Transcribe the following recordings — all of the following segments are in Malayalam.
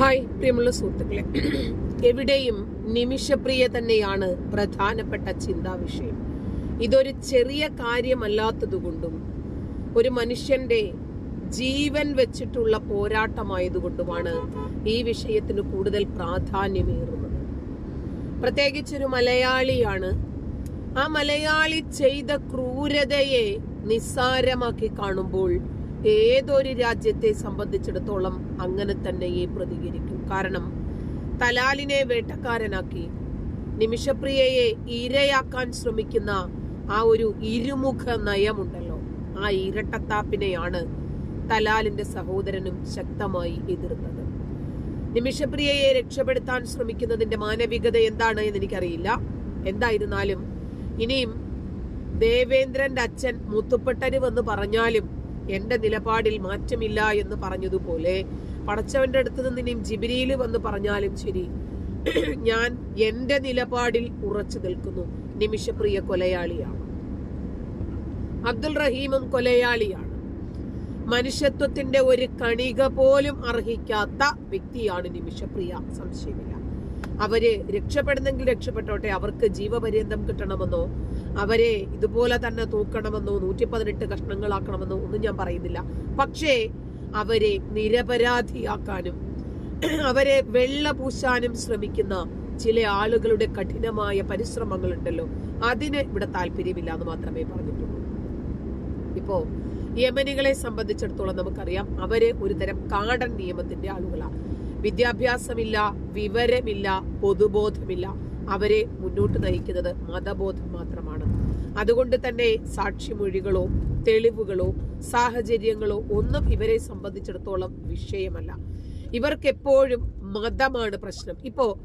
ഹായ് പ്രിയമുള്ള സുഹൃത്തുക്കളെ. എവിടെയും നിമിഷപ്രിയ തന്നെയാണ് പ്രധാനപ്പെട്ട ചിന്താ വിഷയം ഇതൊരു ചെറിയ കാര്യമല്ലാത്തതുകൊണ്ടും ഒരു മനുഷ്യന്റെ ജീവൻ വെച്ചിട്ടുള്ള പോരാട്ടമായതുകൊണ്ടുമാണ് ഈ വിഷയത്തിന് കൂടുതൽ പ്രാധാന്യമേറുന്നത്. പ്രത്യേകിച്ചൊരു മലയാളിയാണ്. ആ മലയാളി ചെയ്ത ക്രൂരതയെ നിസ്സാരമാക്കി കാണുമ്പോൾ ഏതൊരു രാജ്യത്തെ സംബന്ധിച്ചിടത്തോളം അങ്ങനെ തന്നെയേ പ്രതികരിക്കും. കാരണം തലാലിനെ വേട്ടക്കാരനാക്കി നിമിഷപ്രിയയെ ഇരയാക്കാൻ ശ്രമിക്കുന്ന ആ ഒരു ഇരുമുഖ നയമുണ്ടല്ലോ. ആ ഇരട്ടത്താപ്പിനെയാണ് തലാലിന്റെ സഹോദരനും ശക്തമായി എതിർത്തത്. നിമിഷപ്രിയയെ രക്ഷപ്പെടുത്താൻ ശ്രമിക്കുന്നതിന്റെ മാനവികത എന്താണ് എന്ന് എനിക്കറിയില്ല എന്തായിരുന്നാലും ഇനിയും ദേവേന്ദ്രന്റെ അച്ഛൻ മുത്തുപ്പെട്ടരുവെന്ന് പറഞ്ഞാലും എന്റെ നിലപാടിൽ മാറ്റമില്ല എന്ന് പറഞ്ഞതുപോലെ പടച്ചവന്റെ അടുത്ത് നിന്ന് ഇനിയും ജിബിരിയിൽ വന്ന് പറഞ്ഞാലും ശരി. ഞാൻ എന്റെ നിലപാടിൽ ഉറച്ചു നിൽക്കുന്നു. നിമിഷപ്രിയ കൊലയാളിയാണ്. അബ്ദുൾ റഹീമും കൊലയാളിയാണ്. മനുഷ്യത്വത്തിന്റെ ഒരു കണിക പോലും അർഹിക്കാത്ത വ്യക്തിയാണ് നിമിഷപ്രിയ. സംശയമില്ല. അവർ രക്ഷപ്പെടുന്നെങ്കിൽ രക്ഷപ്പെട്ടോട്ടെ. അവർക്ക് ജീവപര്യന്തം കിട്ടണമെന്നോ അവരെ ഇതുപോലെ തന്നെ തൂക്കണമെന്നോ നൂറ്റി പതിനെട്ട് കഷ്ണങ്ങളാക്കണമെന്നോ ഒന്നും ഞാൻ പറയുന്നില്ല. പക്ഷേ അവരെ നിരപരാധിയാക്കാനും അവരെ വെള്ള പൂശാനും ശ്രമിക്കുന്ന ചില ആളുകളുടെ കഠിനമായ പരിശ്രമങ്ങളുണ്ടല്ലോ. അതിന് ഇവിടെ താല്പര്യമില്ല എന്ന് മാത്രമേ പറഞ്ഞിട്ടുള്ളൂ. ഇപ്പോ യമനികളെ സംബന്ധിച്ചിടത്തോളം നമുക്കറിയാം അവർ ഒരുതരം കാടൻ നിയമത്തിന്റെ ആളുകളാണ്. വിദ്യാഭ്യാസമില്ല വിവരമില്ല പൊതുബോധമില്ല. അവരെ മുന്നോട്ട് നയിക്കുന്നത് മതബോധം മാത്രമാണ്. അതുകൊണ്ട് തന്നെ സാക്ഷിമൊഴികളോ തെളിവുകളോ സാഹചര്യങ്ങളോ ഒന്നും ഇവരെ സംബന്ധിച്ചിടത്തോളം വിഷയമല്ല. ഇവർക്ക് എപ്പോഴും മതമാണ് പ്രശ്നം. ഇപ്പോ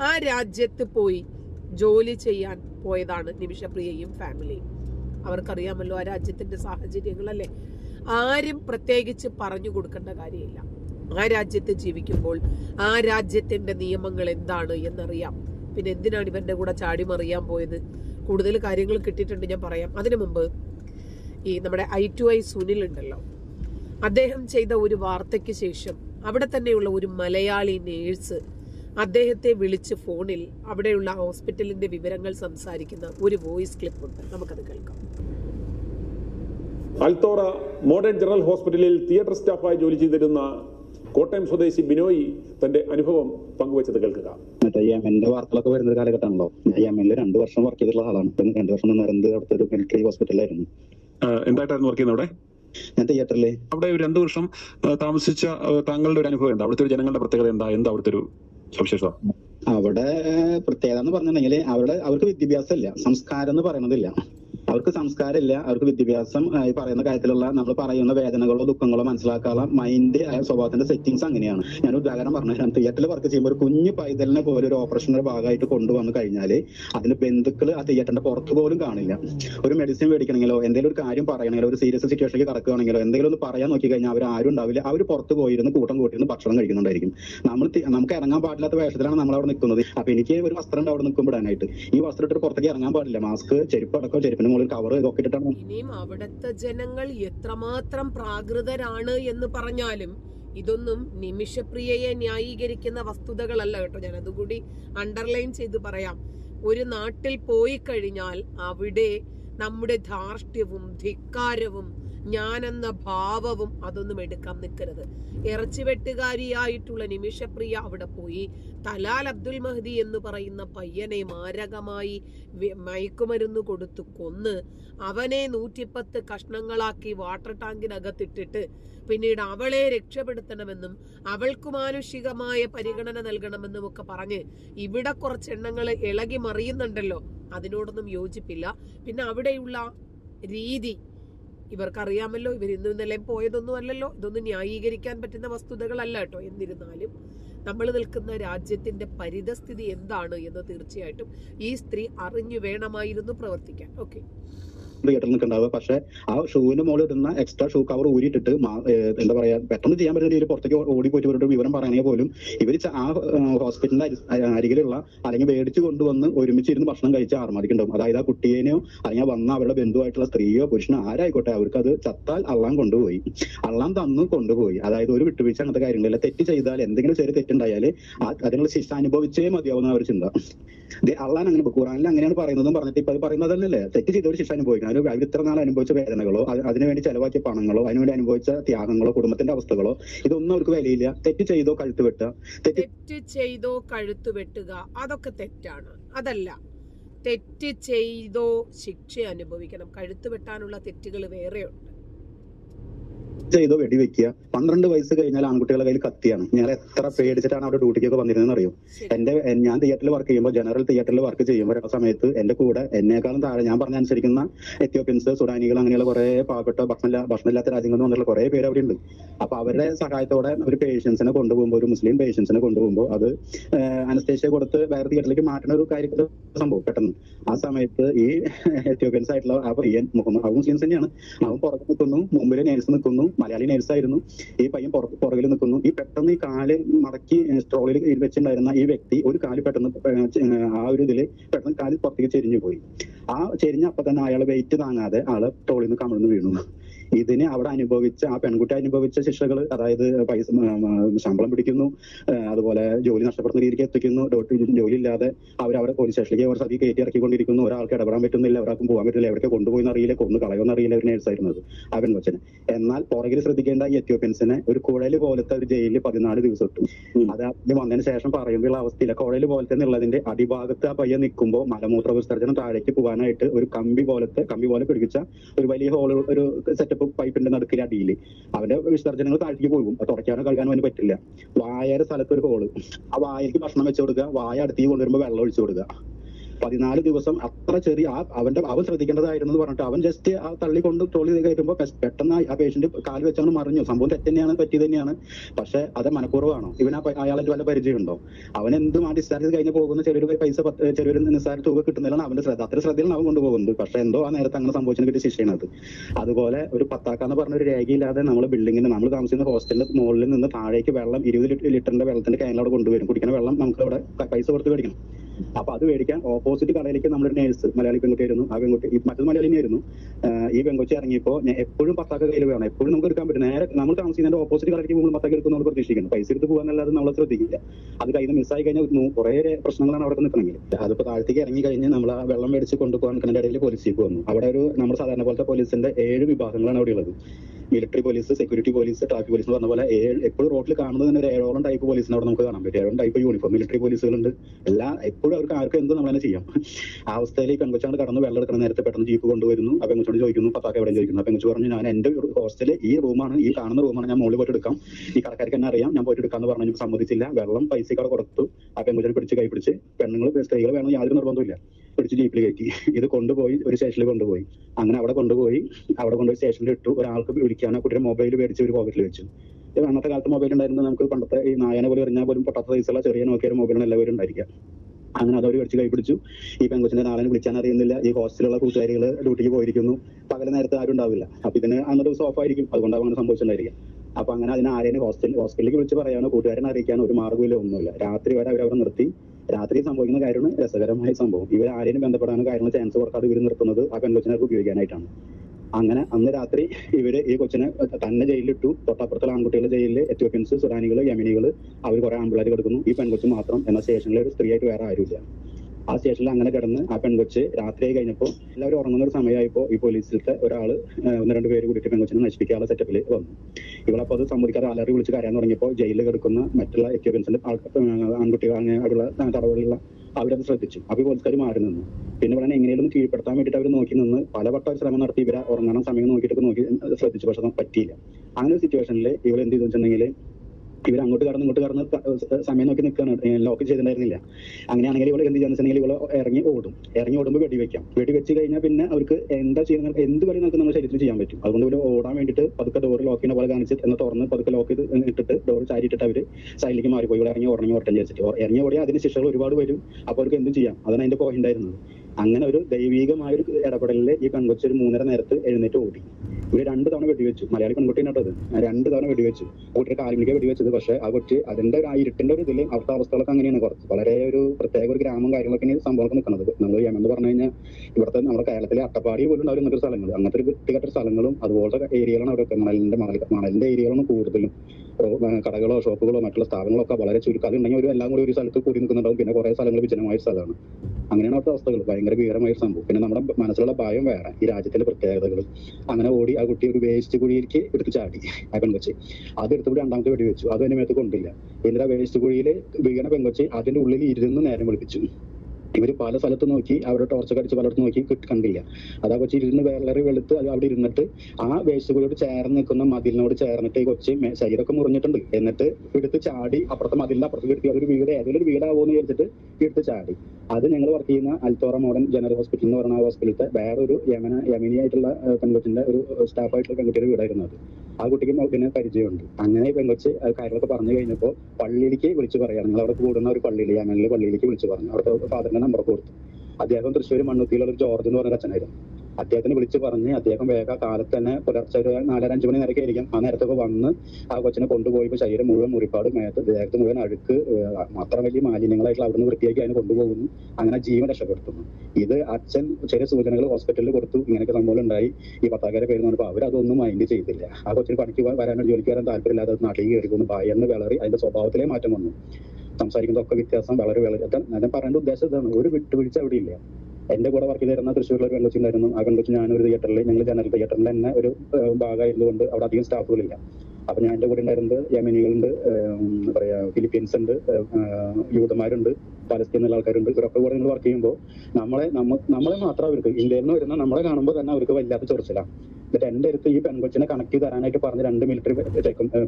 ആ രാജ്യത്ത് പോയി ജോലി ചെയ്യാൻ പോയതാണ് നിമിഷപ്രിയയും ഫാമിലിയും. അവർക്കറിയാമല്ലോ ആ രാജ്യത്തിന്റെ സാഹചര്യങ്ങളല്ലേ? ആരും പ്രത്യേകിച്ച് പറഞ്ഞു കൊടുക്കേണ്ട കാര്യമില്ല. ആ രാജ്യത്ത് ജീവിക്കുമ്പോൾ ആ രാജ്യത്തിന്റെ നിയമങ്ങൾ എന്താണ് എന്നറിയാം. പിന്നെ എന്തിനാണ് ഇവന്റെ കൂടെ ചാടിമറിയാൻ പോയത്? കൂടുതൽ കാര്യങ്ങൾ കിട്ടിയിട്ടുണ്ട് ഞാൻ പറയാം. അതിനു മുമ്പ് ഈ നമ്മുടെ ഐ ടു ഐ സുനിൽ ഉണ്ടല്ലോ. അദ്ദേഹം ചെയ്ത ഒരു വാർത്തയ്ക്ക് ശേഷം അവിടെ തന്നെയുള്ള ഒരു മലയാളി നേഴ്സ് അദ്ദേഹത്തെ വിളിച്ച് ഫോണിൽ അവിടെയുള്ള ഹോസ്പിറ്റലിന്റെ വിവരങ്ങൾ സംസാരിക്കുന്ന ഒരു വോയിസ് ക്ലിപ്പ് ഉണ്ട് നമുക്കത് കേൾക്കാം. അൽത്തോറ മോഡേൺ ജനറൽ ഹോസ്പിറ്റലിൽ തിയേറ്റർ സ്റ്റാഫായി ജോലി ചെയ്തിരുന്ന കോട്ടയം സ്വദേശി ബിനോയി തന്റെ അനുഭവം പങ്കുവച്ചത് കേൾക്കുക. മറ്റേ യമന്റെ വാർത്തകളൊക്കെ വരുന്ന ഒരു കാലഘട്ടമാണല്ലോ. ഞാൻ യമനിൽ രണ്ടു വർഷം വർക്ക് ചെയ്തിട്ടുള്ള ആളാണ്. രണ്ടു വർഷം അവിടുത്തെ ഒരു മിലിറ്ററി ഹോസ്പിറ്റലായിരുന്നു എന്തായിട്ടായിരുന്നു വർക്ക് ചെയ്യുന്നത് അവിടെ ഞാൻ തിയേറ്ററിലെ അവിടെ ഒരു രണ്ടു വർഷം താമസിച്ച താങ്കളുടെ ഒരു അനുഭവം എന്താ? അവിടുത്തെ ഒരു ജനങ്ങളുടെ പ്രത്യേകത എന്താ? എന്താ അവിടുത്തെ ഒരു സവിശേഷത? അവിടെ പ്രത്യേകത എന്ന് പറഞ്ഞിട്ടുണ്ടെങ്കിൽ അവരുടെ അവർക്ക് വിദ്യാഭ്യാസം ഇല്ല സംസ്കാരം എന്ന് പറയുന്നതില്ല. അവർക്ക് സംസ്കാരം ഇല്ല അവർക്ക് വിദ്യാഭ്യാസം ഈ പറയുന്ന കാര്യത്തിലുള്ള നമ്മൾ പറയുന്ന വേദനകളോ ദുഃഖങ്ങളോ മനസ്സിലാക്കാനുള്ള മൈൻഡ് സ്വഭാവത്തിന്റെ സെറ്റിങ്സ് അങ്ങനെയാണ്. ഞാൻ ഉദാഹരണം പറഞ്ഞു തിയേറ്ററിൽ വർക്ക് ചെയ്യുമ്പോൾ ഒരു കുഞ്ഞു പൈതലിനെ പോലെ ഒരു ഓപ്പറേഷന്റെ ഭാഗമായിട്ട് കൊണ്ടുവന്നു കഴിഞ്ഞാൽ അതിന് ബന്ധുക്കൾ ആ തിയേറ്ററിന്റെ പുറത്ത് പോലും കാണില്ല. ഒരു മെഡിസിൻ മേടിക്കണമെങ്കിലോ എന്തെങ്കിലും ഒരു കാര്യം പറയണമെങ്കിലോ ഒരു സീരിയസ് സിറ്റുവേഷനിലേക്ക് കടക്കുകയാണെങ്കിലോ എന്തെങ്കിലും ഒന്ന് പറയാൻ നോക്കി കഴിഞ്ഞാൽ അവർ ആരും ഉണ്ടാവില്ല. അവർ പുറത്ത് പോയിരുന്ന് കൂട്ടം കൂട്ടിയിരുന്ന് ഭക്ഷണം കഴിക്കുന്നുണ്ടായിരിക്കും. നമ്മൾ നമുക്ക് ഇറങ്ങാൻ പാടില്ലാത്ത വേഷത്തിലാണ് നമ്മൾ അവിടെ നിൽക്കുന്നത്. അപ്പൊ എനിക്ക് ഒരു വസ്ത്രം ഉണ്ട് അവിടെ നിൽക്കുമ്പോഴാനായിട്ട് ഈ വസ്ത്രം ഇട്ടിട്ട് പുറത്തേക്ക് ഇറങ്ങാൻ പാടില്ല. മാസ്ക് ചെരുപ്പ് അടക്കം ചെരുപ്പിന് മുകളിൽ കവർ ഇനിയും അവിടുത്തെ ജനങ്ങൾ എത്രമാത്രം പ്രാകൃതരാണ് എന്ന് പറഞ്ഞാലും ഇതൊന്നും നിമിഷപ്രിയയെ ന്യായീകരിക്കുന്ന വസ്തുതകളല്ല കേട്ടോ. ഞാൻ അതുകൂടി അണ്ടർലൈൻ ചെയ്ത് പറയാം. ഒരു നാട്ടിൽ പോയി കഴിഞ്ഞാൽ അവിടെ നമ്മുടെ ധാർഷ്ട്യവും ധിക്കാരവും ഞാനെന്ന ഭാവവും അതൊന്നും എടുക്കാൻ നിൽക്കരുത്. ഇറച്ചിവെട്ടുകാരിയായിട്ടുള്ള നിമിഷപ്രിയ അവിടെ പോയി. തലാൽ അബ്ദുൽ മഹദി എന്ന് പറയുന്ന പയ്യനെ മാരകമായി മയക്കുമരുന്ന് കൊടുത്തു കൊന്ന് അവനെ നൂറ്റിപ്പത്ത് കഷ്ണങ്ങളാക്കി വാട്ടർ ടാങ്കിനകത്തിട്ടിട്ട് പിന്നീട് അവളെ രക്ഷപ്പെടുത്തണമെന്നും അവൾക്ക് മാനുഷികമായ പരിഗണന നൽകണമെന്നും ഒക്കെ പറഞ്ഞ് ഇവിടെ കുറച്ച് എണ്ണങ്ങൾ ഇളകി മറിയുന്നുണ്ടല്ലോ. അതിനോടൊന്നും യോജിപ്പില്ല. പിന്നെ അവിടെയുള്ള രീതി ഇവർക്കറിയാമല്ലോ ഇവർ ഇന്നും ഇന്നലെ പോയതൊന്നും അല്ലല്ലോ. ഇതൊന്നും ന്യായീകരിക്കാൻ പറ്റുന്ന വസ്തുതകളല്ല കേട്ടോ. എന്നിരുന്നാലും നമ്മൾ നിൽക്കുന്ന രാജ്യത്തിന്റെ പരിതസ്ഥിതി എന്താണ് എന്ന് തീർച്ചയായിട്ടും ഈ സ്ത്രീ അറിഞ്ഞു വേണമായിരുന്നു പ്രവർത്തിക്കാൻ. ഓക്കെ തിയേറ്ററിൽ നിൽക്കുന്നുണ്ടാവുക പക്ഷെ ആ ഷൂവിന് മുകളിൽ ഇടുന്ന എക്സ്ട്രാ ഷൂ കവർ ഊരിയിട്ടിട്ട് എന്താ പറയാ പെട്ടെന്ന് ചെയ്യാൻ പറ്റുന്ന രീതിയിൽ പുറത്തേക്ക് ഓടി പോയിട്ട് വിവരം പറയണെങ്കിൽ പോലും ഇവർ ആ ഹോസ്പിറ്റലിന്റെ അരികിലുള്ള അല്ലെങ്കിൽ മേടിച്ചു കൊണ്ടുവന്ന് ഒരുമിച്ചിരുന്ന് ഭക്ഷണം കഴിച്ച ആർമാദിക്കുണ്ടാവും. അതായത് ആ കുട്ടിയേനെയോ അല്ലെങ്കിൽ വന്ന അവരുടെ ബന്ധുവായിട്ടുള്ള സ്ത്രീയോ പുരുഷനോ ആരായിക്കോട്ടെ അവർക്ക് അത് ചത്താൽ അള്ളാൻ കൊണ്ടുപോയി. അള്ളാൻ തന്നു കൊണ്ടുപോയി. അതായത് ഒരു വിട്ടുവീഴ്ച അങ്ങനത്തെ കാര്യങ്ങളില്ല. തെറ്റ് ചെയ്താൽ എന്തെങ്കിലും ചെറിയ തെറ്റുണ്ടായാൽ അതിനുള്ള ശിക്ഷ അനുഭവിച്ചേ മതിയാവുന്ന ഒരു ചിന്ത. അള്ളാൻ അങ്ങനെ ഖുറാനിൽ അങ്ങനെയാണ് പറയുന്നതും പറഞ്ഞിട്ട് ഇപ്പൊ അത് പറയുന്നത് പറയുന്നതല്ലേ തെറ്റ് ചെയ്ത ഒരു ശിക്ഷ അനുഭവിക്കണം. അതിന് അവർ ഇത്ര നാൾ അനുഭവിച്ച വേദനകളോ അത് അതിനുവേണ്ടി ചെലവാക്കിയ പണങ്ങളോ അതിനുവേണ്ടി അനുഭവിച്ച ത്യാഗങ്ങളോ കുടുംബത്തിന്റെ അവസ്ഥകളോ ഇതൊന്നും അവർക്ക് വിലയില്ല. തെറ്റ് ചെയ്തോ കഴുത്ത് വെട്ടുക. തെറ്റ് ചെയ്തോ കഴുത്ത് വെട്ടുക അതൊക്കെ തെറ്റാണ്. അതല്ല തെറ്റ് ചെയ്തോ ശിക്ഷ അനുഭവിക്കണം. കഴുത്ത് വെട്ടാനുള്ള തെറ്റുകൾ വേറെയുണ്ട്. ചെയ്തോ വെടിവെക്കുക. പന്ത്രണ്ട് വയസ്സ് കഴിഞ്ഞാൽ ആൺകുട്ടികളുടെ കയ്യിൽ കത്തിയാണ്. ഞാൻ എത്ര പേടിച്ചിട്ടാണ് അവിടെ ഡ്യൂട്ടിക്കൊക്കെ വന്നിരുന്നത് അറിയോ എന്റെ ഞാൻ തിയേറ്ററിൽ വർക്ക് ചെയ്യുമ്പോൾ ജനറൽ തിയേറ്ററിൽ വർക്ക് ചെയ്യുമ്പോൾ ആ സമയത്ത് എന്റെ കൂടെ എന്നെക്കാളും താഴെ ഞാൻ പറഞ്ഞ അനുസരിക്കുന്ന എത്യോപ്യൻസ് സുഡാനികൾ അങ്ങനെയുള്ള കുറെ പാവപ്പെട്ട ഭക്ഷണമില്ല ഭക്ഷണമില്ലാത്ത രാജ്യങ്ങളിൽ നിന്ന് വന്നിട്ടുള്ള കുറെ പേര് അവിടെ ഉണ്ട് അപ്പൊ അവരുടെ സഹായത്തോടെ ഒരു പേഷ്യൻസിനെ കൊണ്ടുപോകുമ്പോൾ ഒരു മുസ്ലിം പേഷ്യൻസിനെ കൊണ്ടുപോകുമ്പോൾ അത് അനസ്തേഷ്യ കൊടുത്ത് വേറെ തിയേറ്ററിലേക്ക് മാറ്റുന്ന ഒരു കാര്യത്തിൽ സംഭവം പെട്ടെന്ന്. ആ സമയത്ത് ഈ എത്യോപ്യൻസ് ആയിട്ടുള്ള ആ പയ്യൻ മുഹമ്മദ് അവൻ മുസ്ലിംസ് തന്നെയാണ്. അവൻ പുറത്ത് നിൽക്കുന്നു മുമ്പിൽ നേഴ്സ് നിൽക്കുന്നു. മലയാളി നേഴ്സായിരുന്നു ഈ പയ്യൻ പുറകിൽ നിൽക്കുന്നു. ഈ പെട്ടെന്ന് ഈ കാൽ മടക്കി സ്ട്രോളിൽ വെച്ചിട്ടുണ്ടായിരുന്ന ഈ വ്യക്തി ഒരു കാൽ പെട്ടെന്ന് ആ ഒരു ഇതിൽ പെട്ടെന്ന് കാൽ പുറത്തേക്ക് ചെരിഞ്ഞു പോയി. ആ ചെരിഞ്ഞ അപ്പൊ തന്നെ അയാൾ വെയിറ്റ് താങ്ങാതെ ആൾ ട്രോളിൽ നിന്ന് കമിഴ്ന്ന് വീണു. ഇതിന് അവിടെ അനുഭവിച്ച ആ പെൺകുട്ടി അനുഭവിച്ച ശിക്ഷകൾ അതായത് പൈസ ശമ്പളം പിടിക്കുന്നു അതുപോലെ ജോലി നഷ്ടപ്പെടുന്ന രീതിക്ക് എത്തിക്കുന്നു ജോലി ഇല്ലാതെ അവർ അവരെ പോലീസ് സ്റ്റേഷനിലേക്ക് അവർ സതി കയറ്റി ഇറക്കിക്കൊണ്ടിരിക്കുന്നു ഒരാൾക്ക് ഇടപെടാൻ പറ്റുന്നില്ല ഒരാൾക്കും പോകാൻ പറ്റില്ല എവിടേക്ക് കൊണ്ടുപോയി അറിയില്ല കൊന്നു കളയുമെന്ന് അറിയില്ല ഒരു നേഴ്സായിരുന്നത് ആ പെൺകൊച്ചിന്. എന്നാൽ പുറകിൽ ശ്രദ്ധിക്കേണ്ട ഈ എത്യോപ്യൻസിനെ ഒരു കുഴൽ പോലത്തെ ഒരു ജയിലിൽ പതിനാല് ദിവസം ഇട്ടു. അത് വന്നതിന് ശേഷം പറയുമ്പോഴുള്ള അവസ്ഥയില്ല. കുഴൽ പോലത്തെ എന്നുള്ളതിന്റെ അടിഭാഗത്ത് ആ പയ്യൻ നിൽക്കുമ്പോൾ മലമൂത്ര വിസർജനം താഴേക്ക് പോകാനായിട്ട് ഒരു കമ്പി പോലത്തെ കമ്പി പോലെ പിടിപ്പിച്ച ഒരു വലിയ ഹോൾ ഒരു സെറ്റപ്പ് പൈപ്പിന്റെ നടുക്കിൽ അടിയിൽ അവന്റെ വിസർജനങ്ങൾ താഴേക്ക് പോകും അത് കഴുകാനോ അവന് പറ്റില്ല. വായയുടെ സ്ഥലത്ത് ഒരു ഹോൾ ആ വായക്ക് ഭക്ഷണം വെച്ചു കൊടുക്കുക. വായ അടുത്തേക്ക് കൊണ്ടുവരുമ്പോൾ വെള്ളം ഒഴിച്ചു കൊടുക്കുക. പതിനാല് ദിവസം അത്ര ചെറിയ അവന്റെ അവൻ ശ്രദ്ധിക്കേണ്ടതായിരുന്നു പറഞ്ഞിട്ട് അവൻ ജസ്റ്റ് ആ തള്ളി കൊണ്ട് ട്രോളി കയറ്റുമ്പോൾ പെട്ടെന്ന് ആ പേഷ്യന്റ് കാൽ വെച്ചാണ് മറിഞ്ഞു. സംഭവം തെറ്റന്നെയാണ് പറ്റി തന്നെയാണ്. പക്ഷെ അത് മനഃപൂർവമാണോ. ഇവൻ അയാളെ വല്ല പരിചയമുണ്ടോ? അവൻ എന്തും ആ ഡിസ്ചാർജ് കഴിഞ്ഞ് പോകുന്ന ചെറിയൊരു പൈസ ചെറിയൊരു നിസ്സാര തുക കിട്ടുന്നതിലാണ് അവന്റെ ശ്രദ്ധ അത്ര ശ്രദ്ധയിലാണ് അവൻ കൊണ്ടുപോകുന്നത്. പക്ഷെ എന്തോ ആ നേരത്തെ അങ്ങനെ സംഭവിച്ചതിന് കിട്ടിയ ശിക്ഷയാണത് അത്. അതുപോലെ ഒരു പത്താക്കാന്ന് പറഞ്ഞ ഒരു രേഖയില്ലാതെ നമ്മൾ ബിൽഡിങ്ങിന് നമ്മൾ താമസിക്കുന്ന ഹോസ്റ്റലിന്റെ മുകളിൽ നിന്ന് താഴേക്ക് വെള്ളം ഇരുപത് ലിറ്ററിന്റെ വെള്ളത്തിന്റെ ക്യാനിൽ കൊണ്ടുവരും. കുടിക്കുന്ന വെള്ളം നമുക്ക് അവിടെ പൈസ കൊടുത്ത് മേടിക്കണം. അപ്പൊ അത് മേടിക്കാൻ ഓപ്പോസിറ്റ് കടയിലേക്ക് നമ്മളൊരു നേഴ്സ് മലയാളി പെൺകുട്ടിയായിരുന്നു ആ പെൺകുട്ടി മറ്റൊരു മലയാളി ആയിരുന്നു ഈ പെൺകുട്ടി ഇറങ്ങിയപ്പോ ഞാൻ എപ്പോഴും പത്താക്ക കയ്യിൽ വേണം. എപ്പോഴും നമുക്ക് എടുക്കാൻ പറ്റും നേരെ നമ്മൾ താമസിക്കുന്നതിന്റെ ഓപ്പോസിറ്റ് കടയിലേക്ക് പോകുമ്പോൾ പത്താക്ക എടുക്കും നമ്മൾ പ്രതീക്ഷിക്കണം പൈസ എടുത്ത് പോകാനല്ലാതെ നമ്മൾ ശ്രദ്ധിക്കില്ല. അത് കയ്യിൽ നിന്ന് മിസ്സായി കഴിഞ്ഞാൽ കുറെ പ്രശ്നങ്ങളാണ് അവിടെ നിൽക്കണമെങ്കിൽ. അതിപ്പോ താഴത്തേക്ക് ഇറങ്ങി കഴിഞ്ഞ് നമ്മൾ ആ വെള്ളം മേടിച്ച് കൊണ്ടുപോകാൻ നിൽക്കുന്ന ഇടയിൽ പോലീസിലേക്ക് വന്നു. അവിടെ ഒരു നമ്മൾ സാധാരണ പോലത്തെ പോലീസിന്റെ ഏഴ് വിഭാഗങ്ങളാണ് അവിടെ ഉള്ളത്. Military police security police traffic police എന്ന് പറഞ്ഞ പോലെ എപ്പോഴും റോഡിൽ കാണുന്നത് തന്നെ ഒരു ഏഴോളം ടൈപ്പ് പോലീസിനെ അവിടെ നമുക്ക് കാണാൻ പറ്റും. ഏഴോളം ടൈപ്പ് യൂണിഫോം മിലിറ്ററി പോലീസുകളുണ്ട് എല്ലാ എപ്പോഴും അവർക്ക് ആർക്കും എന്ത് തന്നെ ചെയ്യാം. ആ അവസ്ഥയിൽ ഈ കടന്ന് വെള്ളം എടുക്കുന്ന നേരത്തെ പെട്ടെന്ന് ജീപ്പ് കൊണ്ടുവരുന്നു. ആ പെൺകൊച്ചോട് ചോദിക്കുന്നു പത്താക്ക എവിടെ ചോദിക്കുന്നു. ആ പെൺകൊച്ച് പറഞ്ഞു ഞാൻ എന്റെ ഹോസ്റ്റലിൽ ഈ റൂമാണ് ഈ കാണുന്ന റൂമാണ് ഞാൻ മുകളിൽ പോയിട്ട് എടുക്കാം. ഈ കടക്കാർക്ക് എന്നെ അറിയാം. ഞാൻ പോയിട്ട് എടുക്കാന്ന് പറഞ്ഞു. സമ്മതിച്ചില്ല. വെള്ളം പൈസ കൊടുത്തു. ആ പെൺകൊച്ചിനെ പിടിച്ച് കൈ പിടിച്ച് പെണ്ണുങ്ങൾ സ്ത്രീകൾ വേണം യാതൊരു നിർബന്ധമില്ല പിടിച്ച് ജീപ്പിൽ കയറ്റി. ഇത് കൊണ്ടുപോയി ഒരു സ്റ്റേഷനിൽ കൊണ്ടുപോയി. അങ്ങനെ അവിടെ കൊണ്ടുപോയി അവിടെ കൊണ്ടുപോയി സ്റ്റേഷനിൽ ഇട്ടു. ഒരാൾക്ക് വിളിക്കാൻ ആ കുട്ടിയുടെ മൊബൈൽ മേടിച്ച് ഒരു പോക്കറ്റിൽ വെച്ചു. അന്നത്തെ കാലത്ത് മൊബൈൽ ഉണ്ടായിരുന്നു നമുക്ക് പണ്ടത്തെ ഈ നായനെ പോലെ എറിഞ്ഞാൽ പോലും പൊട്ടാത്ത സൈസുള്ള ചെറിയ നോക്കിയ ഒരു മൊബൈലാണ് എല്ലാവരും ഉണ്ടായിരിക്കുക. അങ്ങനെ അതവർ കടിച്ച് കൈ പിടിച്ചു. ഈ പെൺകൊച്ചിന്റെ നാളെ വിളിക്കാൻ അറിയുന്നില്ല. ഈ ഹോസ്റ്റലിലുള്ള കൂട്ടുകാരികൾ ഡ്യൂട്ടിക്ക് പോയിരിക്കുന്നു. പകല നേരത്തെ ആരും ഉണ്ടാവില്ല. അപ്പൊ ഇതിന് അന്നൊരു ഓഫ് ആയിരിക്കും. അതുകൊണ്ട് അങ്ങനെ സംഭവിച്ചിട്ടുണ്ടായിരിക്കും അപ്പൊ അങ്ങനെ അതിന് ആരെയും ഹോസ്റ്റലിൽ ഹോസ്റ്റലിലേക്ക് വിളിച്ച് പറയാനോ കൂട്ടുകാരനെ അറിയിക്കാനോ ഒരു മാർഗമില്ല ഒന്നുമില്ല. രാത്രി വരെ അവരവിടെ നിർത്തി. രാത്രി സംഭവിക്കുന്ന കാര്യമാണ് രസകരമായ സംഭവം. ഇവർ ആരെയും ബന്ധപ്പെടാനോ കാര്യങ്ങൾ ചാൻസ് കൊടുക്കാതെ ഇവർ നിർത്തുന്നത് ആ പെൺകൊച്ചിനെ ഉപയോഗിക്കാനായിട്ടാണ്. അങ്ങനെ അന്ന് രാത്രി ഇവർ ഈ കൊച്ചിനെ തന്നെ ജയിലിലിട്ടു. തൊട്ടപ്പുറത്തുള്ള ആൺകുട്ടികളുടെ ജയിലിൽ എത്യോപ്യൻസ് സുഡാനികൾ യമനികൾ അവർ കുറെ ആൺപിള്ളേർ കൊടുക്കുന്നു. ഈ പെൺകൊച്ചു മാത്രം എന്ന സ്റ്റേഷനിലെ ഒരു സ്ത്രീയായിട്ട് വേറെ ആരുമില്ല. ആ സ്റ്റേഷനിൽ അങ്ങനെ കിടന്ന് ആ പെൺകൊച്ച് രാത്രിയായി കഴിഞ്ഞപ്പോൾ എല്ലാവരും ഉറങ്ങുന്ന ഒരു സമയമായപ്പോൾ ഈ പോലീസിലത്തെ ഒരാൾ ഒന്ന് രണ്ട് പേര് കൂടിയിട്ട് പെൺകൊച്ചിനെ നശിപ്പിക്കാനുള്ള സെറ്റപ്പിൽ വന്നു. ഇവളപ്പോൾ അത് സമ്മതിക്കാതെ അലറി വിളിച്ച് കരയാൻ തുടങ്ങിയപ്പോൾ ജയിലിൽ കിടക്കുന്ന മറ്റുള്ള എക്യുപ്മെന്റ്സിന്റെ ആൺകുട്ടികൾ അങ്ങനെ അവിടെയുള്ള തടവുകളുള്ള അവരത് ശ്രദ്ധിച്ചു. അപ്പൊ ഈ പോലീസുകാർ മാറി നിന്നു. പിന്നെ ഇവിടെ എങ്ങനെയും കീഴ്പ്പെടുത്താൻ വേണ്ടിയിട്ട് അവർ നോക്കി നിന്ന് പലവട്ടം ശ്രമം നടത്തി ഇവരെ ഉറങ്ങണം സമയം നോക്കിയിട്ടൊക്കെ നോക്കി ശ്രദ്ധിച്ചു. പക്ഷെ പറ്റിയില്ല. അങ്ങനെ ഒരു സിറ്റുവേഷനിൽ ഇവൾ എന്ത് ചെയ്തു വെച്ചിട്ടുണ്ടെങ്കിൽ ഇവർ അങ്ങോട്ട് കടന്ന് ഇങ്ങോട്ട് കടന്ന് സമയം നോക്കി നിൽക്കുകയാണ് ലോക്ക് ചെയ്തിട്ടുണ്ടായിരുന്നില്ല. അങ്ങനെയാണെങ്കിൽ ഇവിടെ എന്ത് ചെയ്യുന്ന? ഇവിടെ ഇറങ്ങി ഓടും. ഇറങ്ങി ഓടുമ്പോൾ വെടി വെക്കാം. വെടി വെടിവെച്ച് കഴിഞ്ഞാൽ പിന്നെ അവർക്ക് എന്താ ചെയ്യുന്നത്? എന്ത് വഴി നമുക്ക് നമ്മുടെ ശരീരത്തിൽ ചെയ്യാൻ പറ്റും? അതുകൊണ്ട് ഇവർ ഓടാൻ വേണ്ടിയിട്ട് പതുക്കെ ഡോർ ലോക്ക് ചെയ്യുന്ന പോലെ കാണിച്ച് എന്ന് തുറന്ന് പതുക്കെ ലോക്ക് ചെയ്ത് ഇട്ടിട്ട് ഡോർ ചാരിയിട്ടിട്ട് അവർ സൈഡിലേക്ക് മാറിപ്പോയി. ഇവിടെ ഇറങ്ങി ഓടണി ഓട്ടം ചോദിച്ചിട്ട് ഇറങ്ങി ഓടിയാൽ അതിന് ശിക്ഷകൾ ഒരുപാട് വരും. അപ്പോൾ അവർക്ക് എന്തും ചെയ്യാം. അതാണ് അതിന്റെ പോയിന്റ് ഉണ്ടായിരുന്നത് അങ്ങനെ ഒരു ദൈവികമായ ഒരു ഇടപെടലിൽ ഈ പെൺകൊച്ചി ഒരു മൂന്നര നേരത്ത് എഴുന്നേറ്റ് ഓടി. ഇവർ രണ്ട് തവണ വെടിവെച്ചു. മലയാളി പെൺകുട്ടീനെ കേട്ടത് രണ്ട് തവണ വെടിവെച്ചു. കൂട്ടിയുടെ കാലിലേക്ക് വെടിവെച്ചത് പക്ഷെ ആ കുട്ടി അതിന്റെ ആ ഇരുട്ടിന്റെ ഒരു ഇതിൽ അവിടുത്തെ അവസ്ഥകളൊക്കെ അങ്ങനെയാണ് കുറച്ച്. വളരെ ഒരു പ്രത്യേക ഒരു ഗ്രാമം കാര്യങ്ങളൊക്കെ സംഭവമൊക്കെ നിൽക്കുന്നത്. നമ്മൾ എന്ന് പറഞ്ഞു കഴിഞ്ഞാൽ ഇവിടുത്തെ നമ്മുടെ കേരളത്തിലെ അട്ടപ്പാടി പോലും ഉണ്ടാവും ഇങ്ങനത്തെ സ്ഥലങ്ങൾ അങ്ങനത്തെ ഒരു വൃത്തികെട്ട സ്ഥലങ്ങളും അതുപോലത്തെ ഏരിയകളാണ് അവിടെ മണലിന്റെ മണൽ മണലിന്റെ ഏരിയകളാണ് കൂടുതലും. കടകളോ ഷോപ്പുകളോ മറ്റുള്ള സ്ഥാപനങ്ങളൊക്കെ വളരെ ചുരുക്കം. അതുണ്ടെങ്കിൽ ഒരു എല്ലാം കൂടി ഒരു സ്ഥലത്ത് കൂടി നിൽക്കുന്നുണ്ടാവും. പിന്നെ കുറെ സ്ഥലങ്ങൾ വിജനമായ സ്ഥലമാണ്. അങ്ങനെയാണ് അവിടുത്തെ അവസ്ഥകൾ. ഭയങ്കര ഭീകരമായ സംഭവം. പിന്നെ നമ്മുടെ മനസ്സിലുള്ള ഭയം വേറെ. ഈ രാജ്യത്തിന്റെ പ്രത്യേകതകൾ. അങ്ങനെ ഓടി ആ കുട്ടി ഒരു വേസ്റ്റ് കുഴിയിലേക്ക് എടുത്ത് ചാടി. ആ പെൺകൊച്ചി. അത് എടുത്തുകൂടി രണ്ടാമത്തെ വെടി വെച്ചു അത് എന്റെ മേത്ത് കൊണ്ടില്ല എന്നിട്ട് ആ വേസ്റ്റ് കുഴിയിൽ വീണ പെൺകൊച്ചി അതിന്റെ ഉള്ളിൽ ഇരുന്ന് നേരം വിളിപ്പിച്ചു. ഇവർ പല സ്ഥലത്ത് നോക്കി അവരുടെ ടോർച്ച് കടിച്ച് പലയിടത്ത് നോക്കി കണ്ടില്ല. അതാ കൊച്ചി ഇരുന്ന് വേറെ വെളുത്ത് അവിടെ ഇരുന്നിട്ട് ആ വേസ്റ്റ് കുഴിയോട് ചേർന്ന് നിൽക്കുന്ന മതിലിനോട് ചേർന്നിട്ട് ഈ കൊച്ചി ശരീരമൊക്കെ മുറിഞ്ഞിട്ടുണ്ട്. എന്നിട്ട് എടുത്ത് ചാടി അപ്പുറത്തെ മതിലിന്റെ അപ്പുറത്ത് കിട്ടി അതൊരു വീട് ഏതെങ്കിലും ഒരു വീടാവോന്ന് വിചാരിച്ചിട്ട് എടുത്ത് ചാടി. അത് ഞങ്ങൾ വർക്ക് ചെയ്യുന്ന അൽത്തോറ മോഡൻ ജനറൽ ഹോസ്പിറ്റൽ എന്ന് പറയുന്ന ഹോസ്പിറ്റലിലത്തെ വേറൊരു യമന യമിനിയായിട്ടുള്ള പെൺകൊച്ചിന്റെ ഒരു സ്റ്റാഫായിട്ടുള്ള പെൺകുട്ടിയുടെ വീടായിരുന്നു അത്. ആ കുട്ടിക്ക് പിന്നെ പരിചയമുണ്ട്. അങ്ങനെ പെൺകൊച്ച് കാര്യങ്ങളൊക്കെ പറഞ്ഞു കഴിഞ്ഞപ്പോൾ പള്ളിയിലേക്ക് വിളിച്ചു പറയാം നിങ്ങൾ അവിടെ കൂടുന്ന ഒരു പള്ളിയിൽ യമനിലെ പള്ളിയിലേക്ക് വിളിച്ചു പറഞ്ഞു. അവിടുത്തെ ഫാദറിന്റെ നമ്പർ കൊടുത്തു. അദ്ദേഹം തൃശ്ശൂർ മണ്ണുത്തിയിലുള്ള ഒരു ജോർജ് എന്ന് പറഞ്ഞ അച്ഛനായിരുന്നു. അദ്ദേഹത്തിന് വിളിച്ചു പറഞ്ഞ് അദ്ദേഹം വേഗ കാലത്ത് തന്നെ പുലർച്ചെ ഒരു നാലര അഞ്ചു മണി നേരൊക്കെ ആയിരിക്കും ആ നേരത്തൊക്കെ വന്ന് ആ കൊച്ചിനെ കൊണ്ടുപോയി ശരീരം മുഴുവൻ മുറിപ്പാട് മേത്ത് ദേഹത്ത് മുഴുവൻ അഴുക്ക് അത്ര വലിയ മാലിന്യങ്ങളായിട്ടുള്ള അവിടുന്ന് വൃത്തിയാക്കി അതിനെ കൊണ്ടുപോകുന്നു. അങ്ങനെ ജീവൻ രക്ഷപ്പെടുത്തുന്നു. ഇത് അച്ഛൻ ചെറിയ സൂചനകൾ ഹോസ്പിറ്റലിൽ കൊടുത്തു. ഇങ്ങനെയൊക്കെ സംഭവം ഉണ്ടായി. ഈ പത്താക്കാരെ പേര് പറഞ്ഞപ്പോൾ അവരതൊന്നും മൈൻഡ് ചെയ്തില്ല. ആ കൊച്ചിന് പണിക്ക് വരാനോ ജോലിക്ക് വരാൻ താല്പര്യമില്ലാതെ നാട്ടിലേക്ക് കയറിക്കുന്നു ഭയന്ന് വിളറി അതിന്റെ സ്വഭാവത്തിലേ മാറ്റം വന്നു. സംസാരിക്കുന്നതൊക്കെ വ്യത്യാസം വളരെ വളരെ ഞാൻ പറയേണ്ട ഉദ്ദേശം ഇതാണ്. ഒരു വിട്ടുവീഴ്ച അവിടെ ഇല്ല. എന്റെ കൂടെ വർക്ക് ചെയ്തിരുന്ന തൃശ്ശൂരിൽ ഒരു ഉണ്ടായിരുന്നു. ആ പെൺകൊച്ചി ഞാനൊരു തിയേറ്ററിൽ ഞങ്ങൾ ജനറൽ തിയേറ്ററിൽ തന്നെ ഒരു ഭാഗമായതുകൊണ്ട് അവിടെ അധികം സ്റ്റാഫുകളില്ല അപ്പൊ ഞാൻ എന്റെ കൂടെ ഉണ്ടായിരുന്നത് യമനികളുണ്ട് എന്താ പറയാ ഫിലിപ്പീൻസ് ഉണ്ട് യൂതന്മാരുണ്ട് പലസ്തീനുള്ള ആൾക്കാരുണ്ട്. ഇവരൊക്കെ കൂടെ നിങ്ങൾ വർക്ക് ചെയ്യുമ്പോൾ നമ്മളെ നമ്മ നമ്മളെ മാത്രം അവർക്ക് ഇന്ത്യയിൽ നിന്ന് വരുന്ന നമ്മളെ കാണുമ്പോൾ തന്നെ അവർക്ക് വല്ലാത്ത ചൊറിച്ചിലാണ് എന്നിട്ട് എന്റെ അടുത്ത് ഈ പെൺകൊച്ചിനെ കണക്ട് ചെയ്ത് തരാനായിട്ട് പറഞ്ഞ രണ്ട് മിലിറ്ററി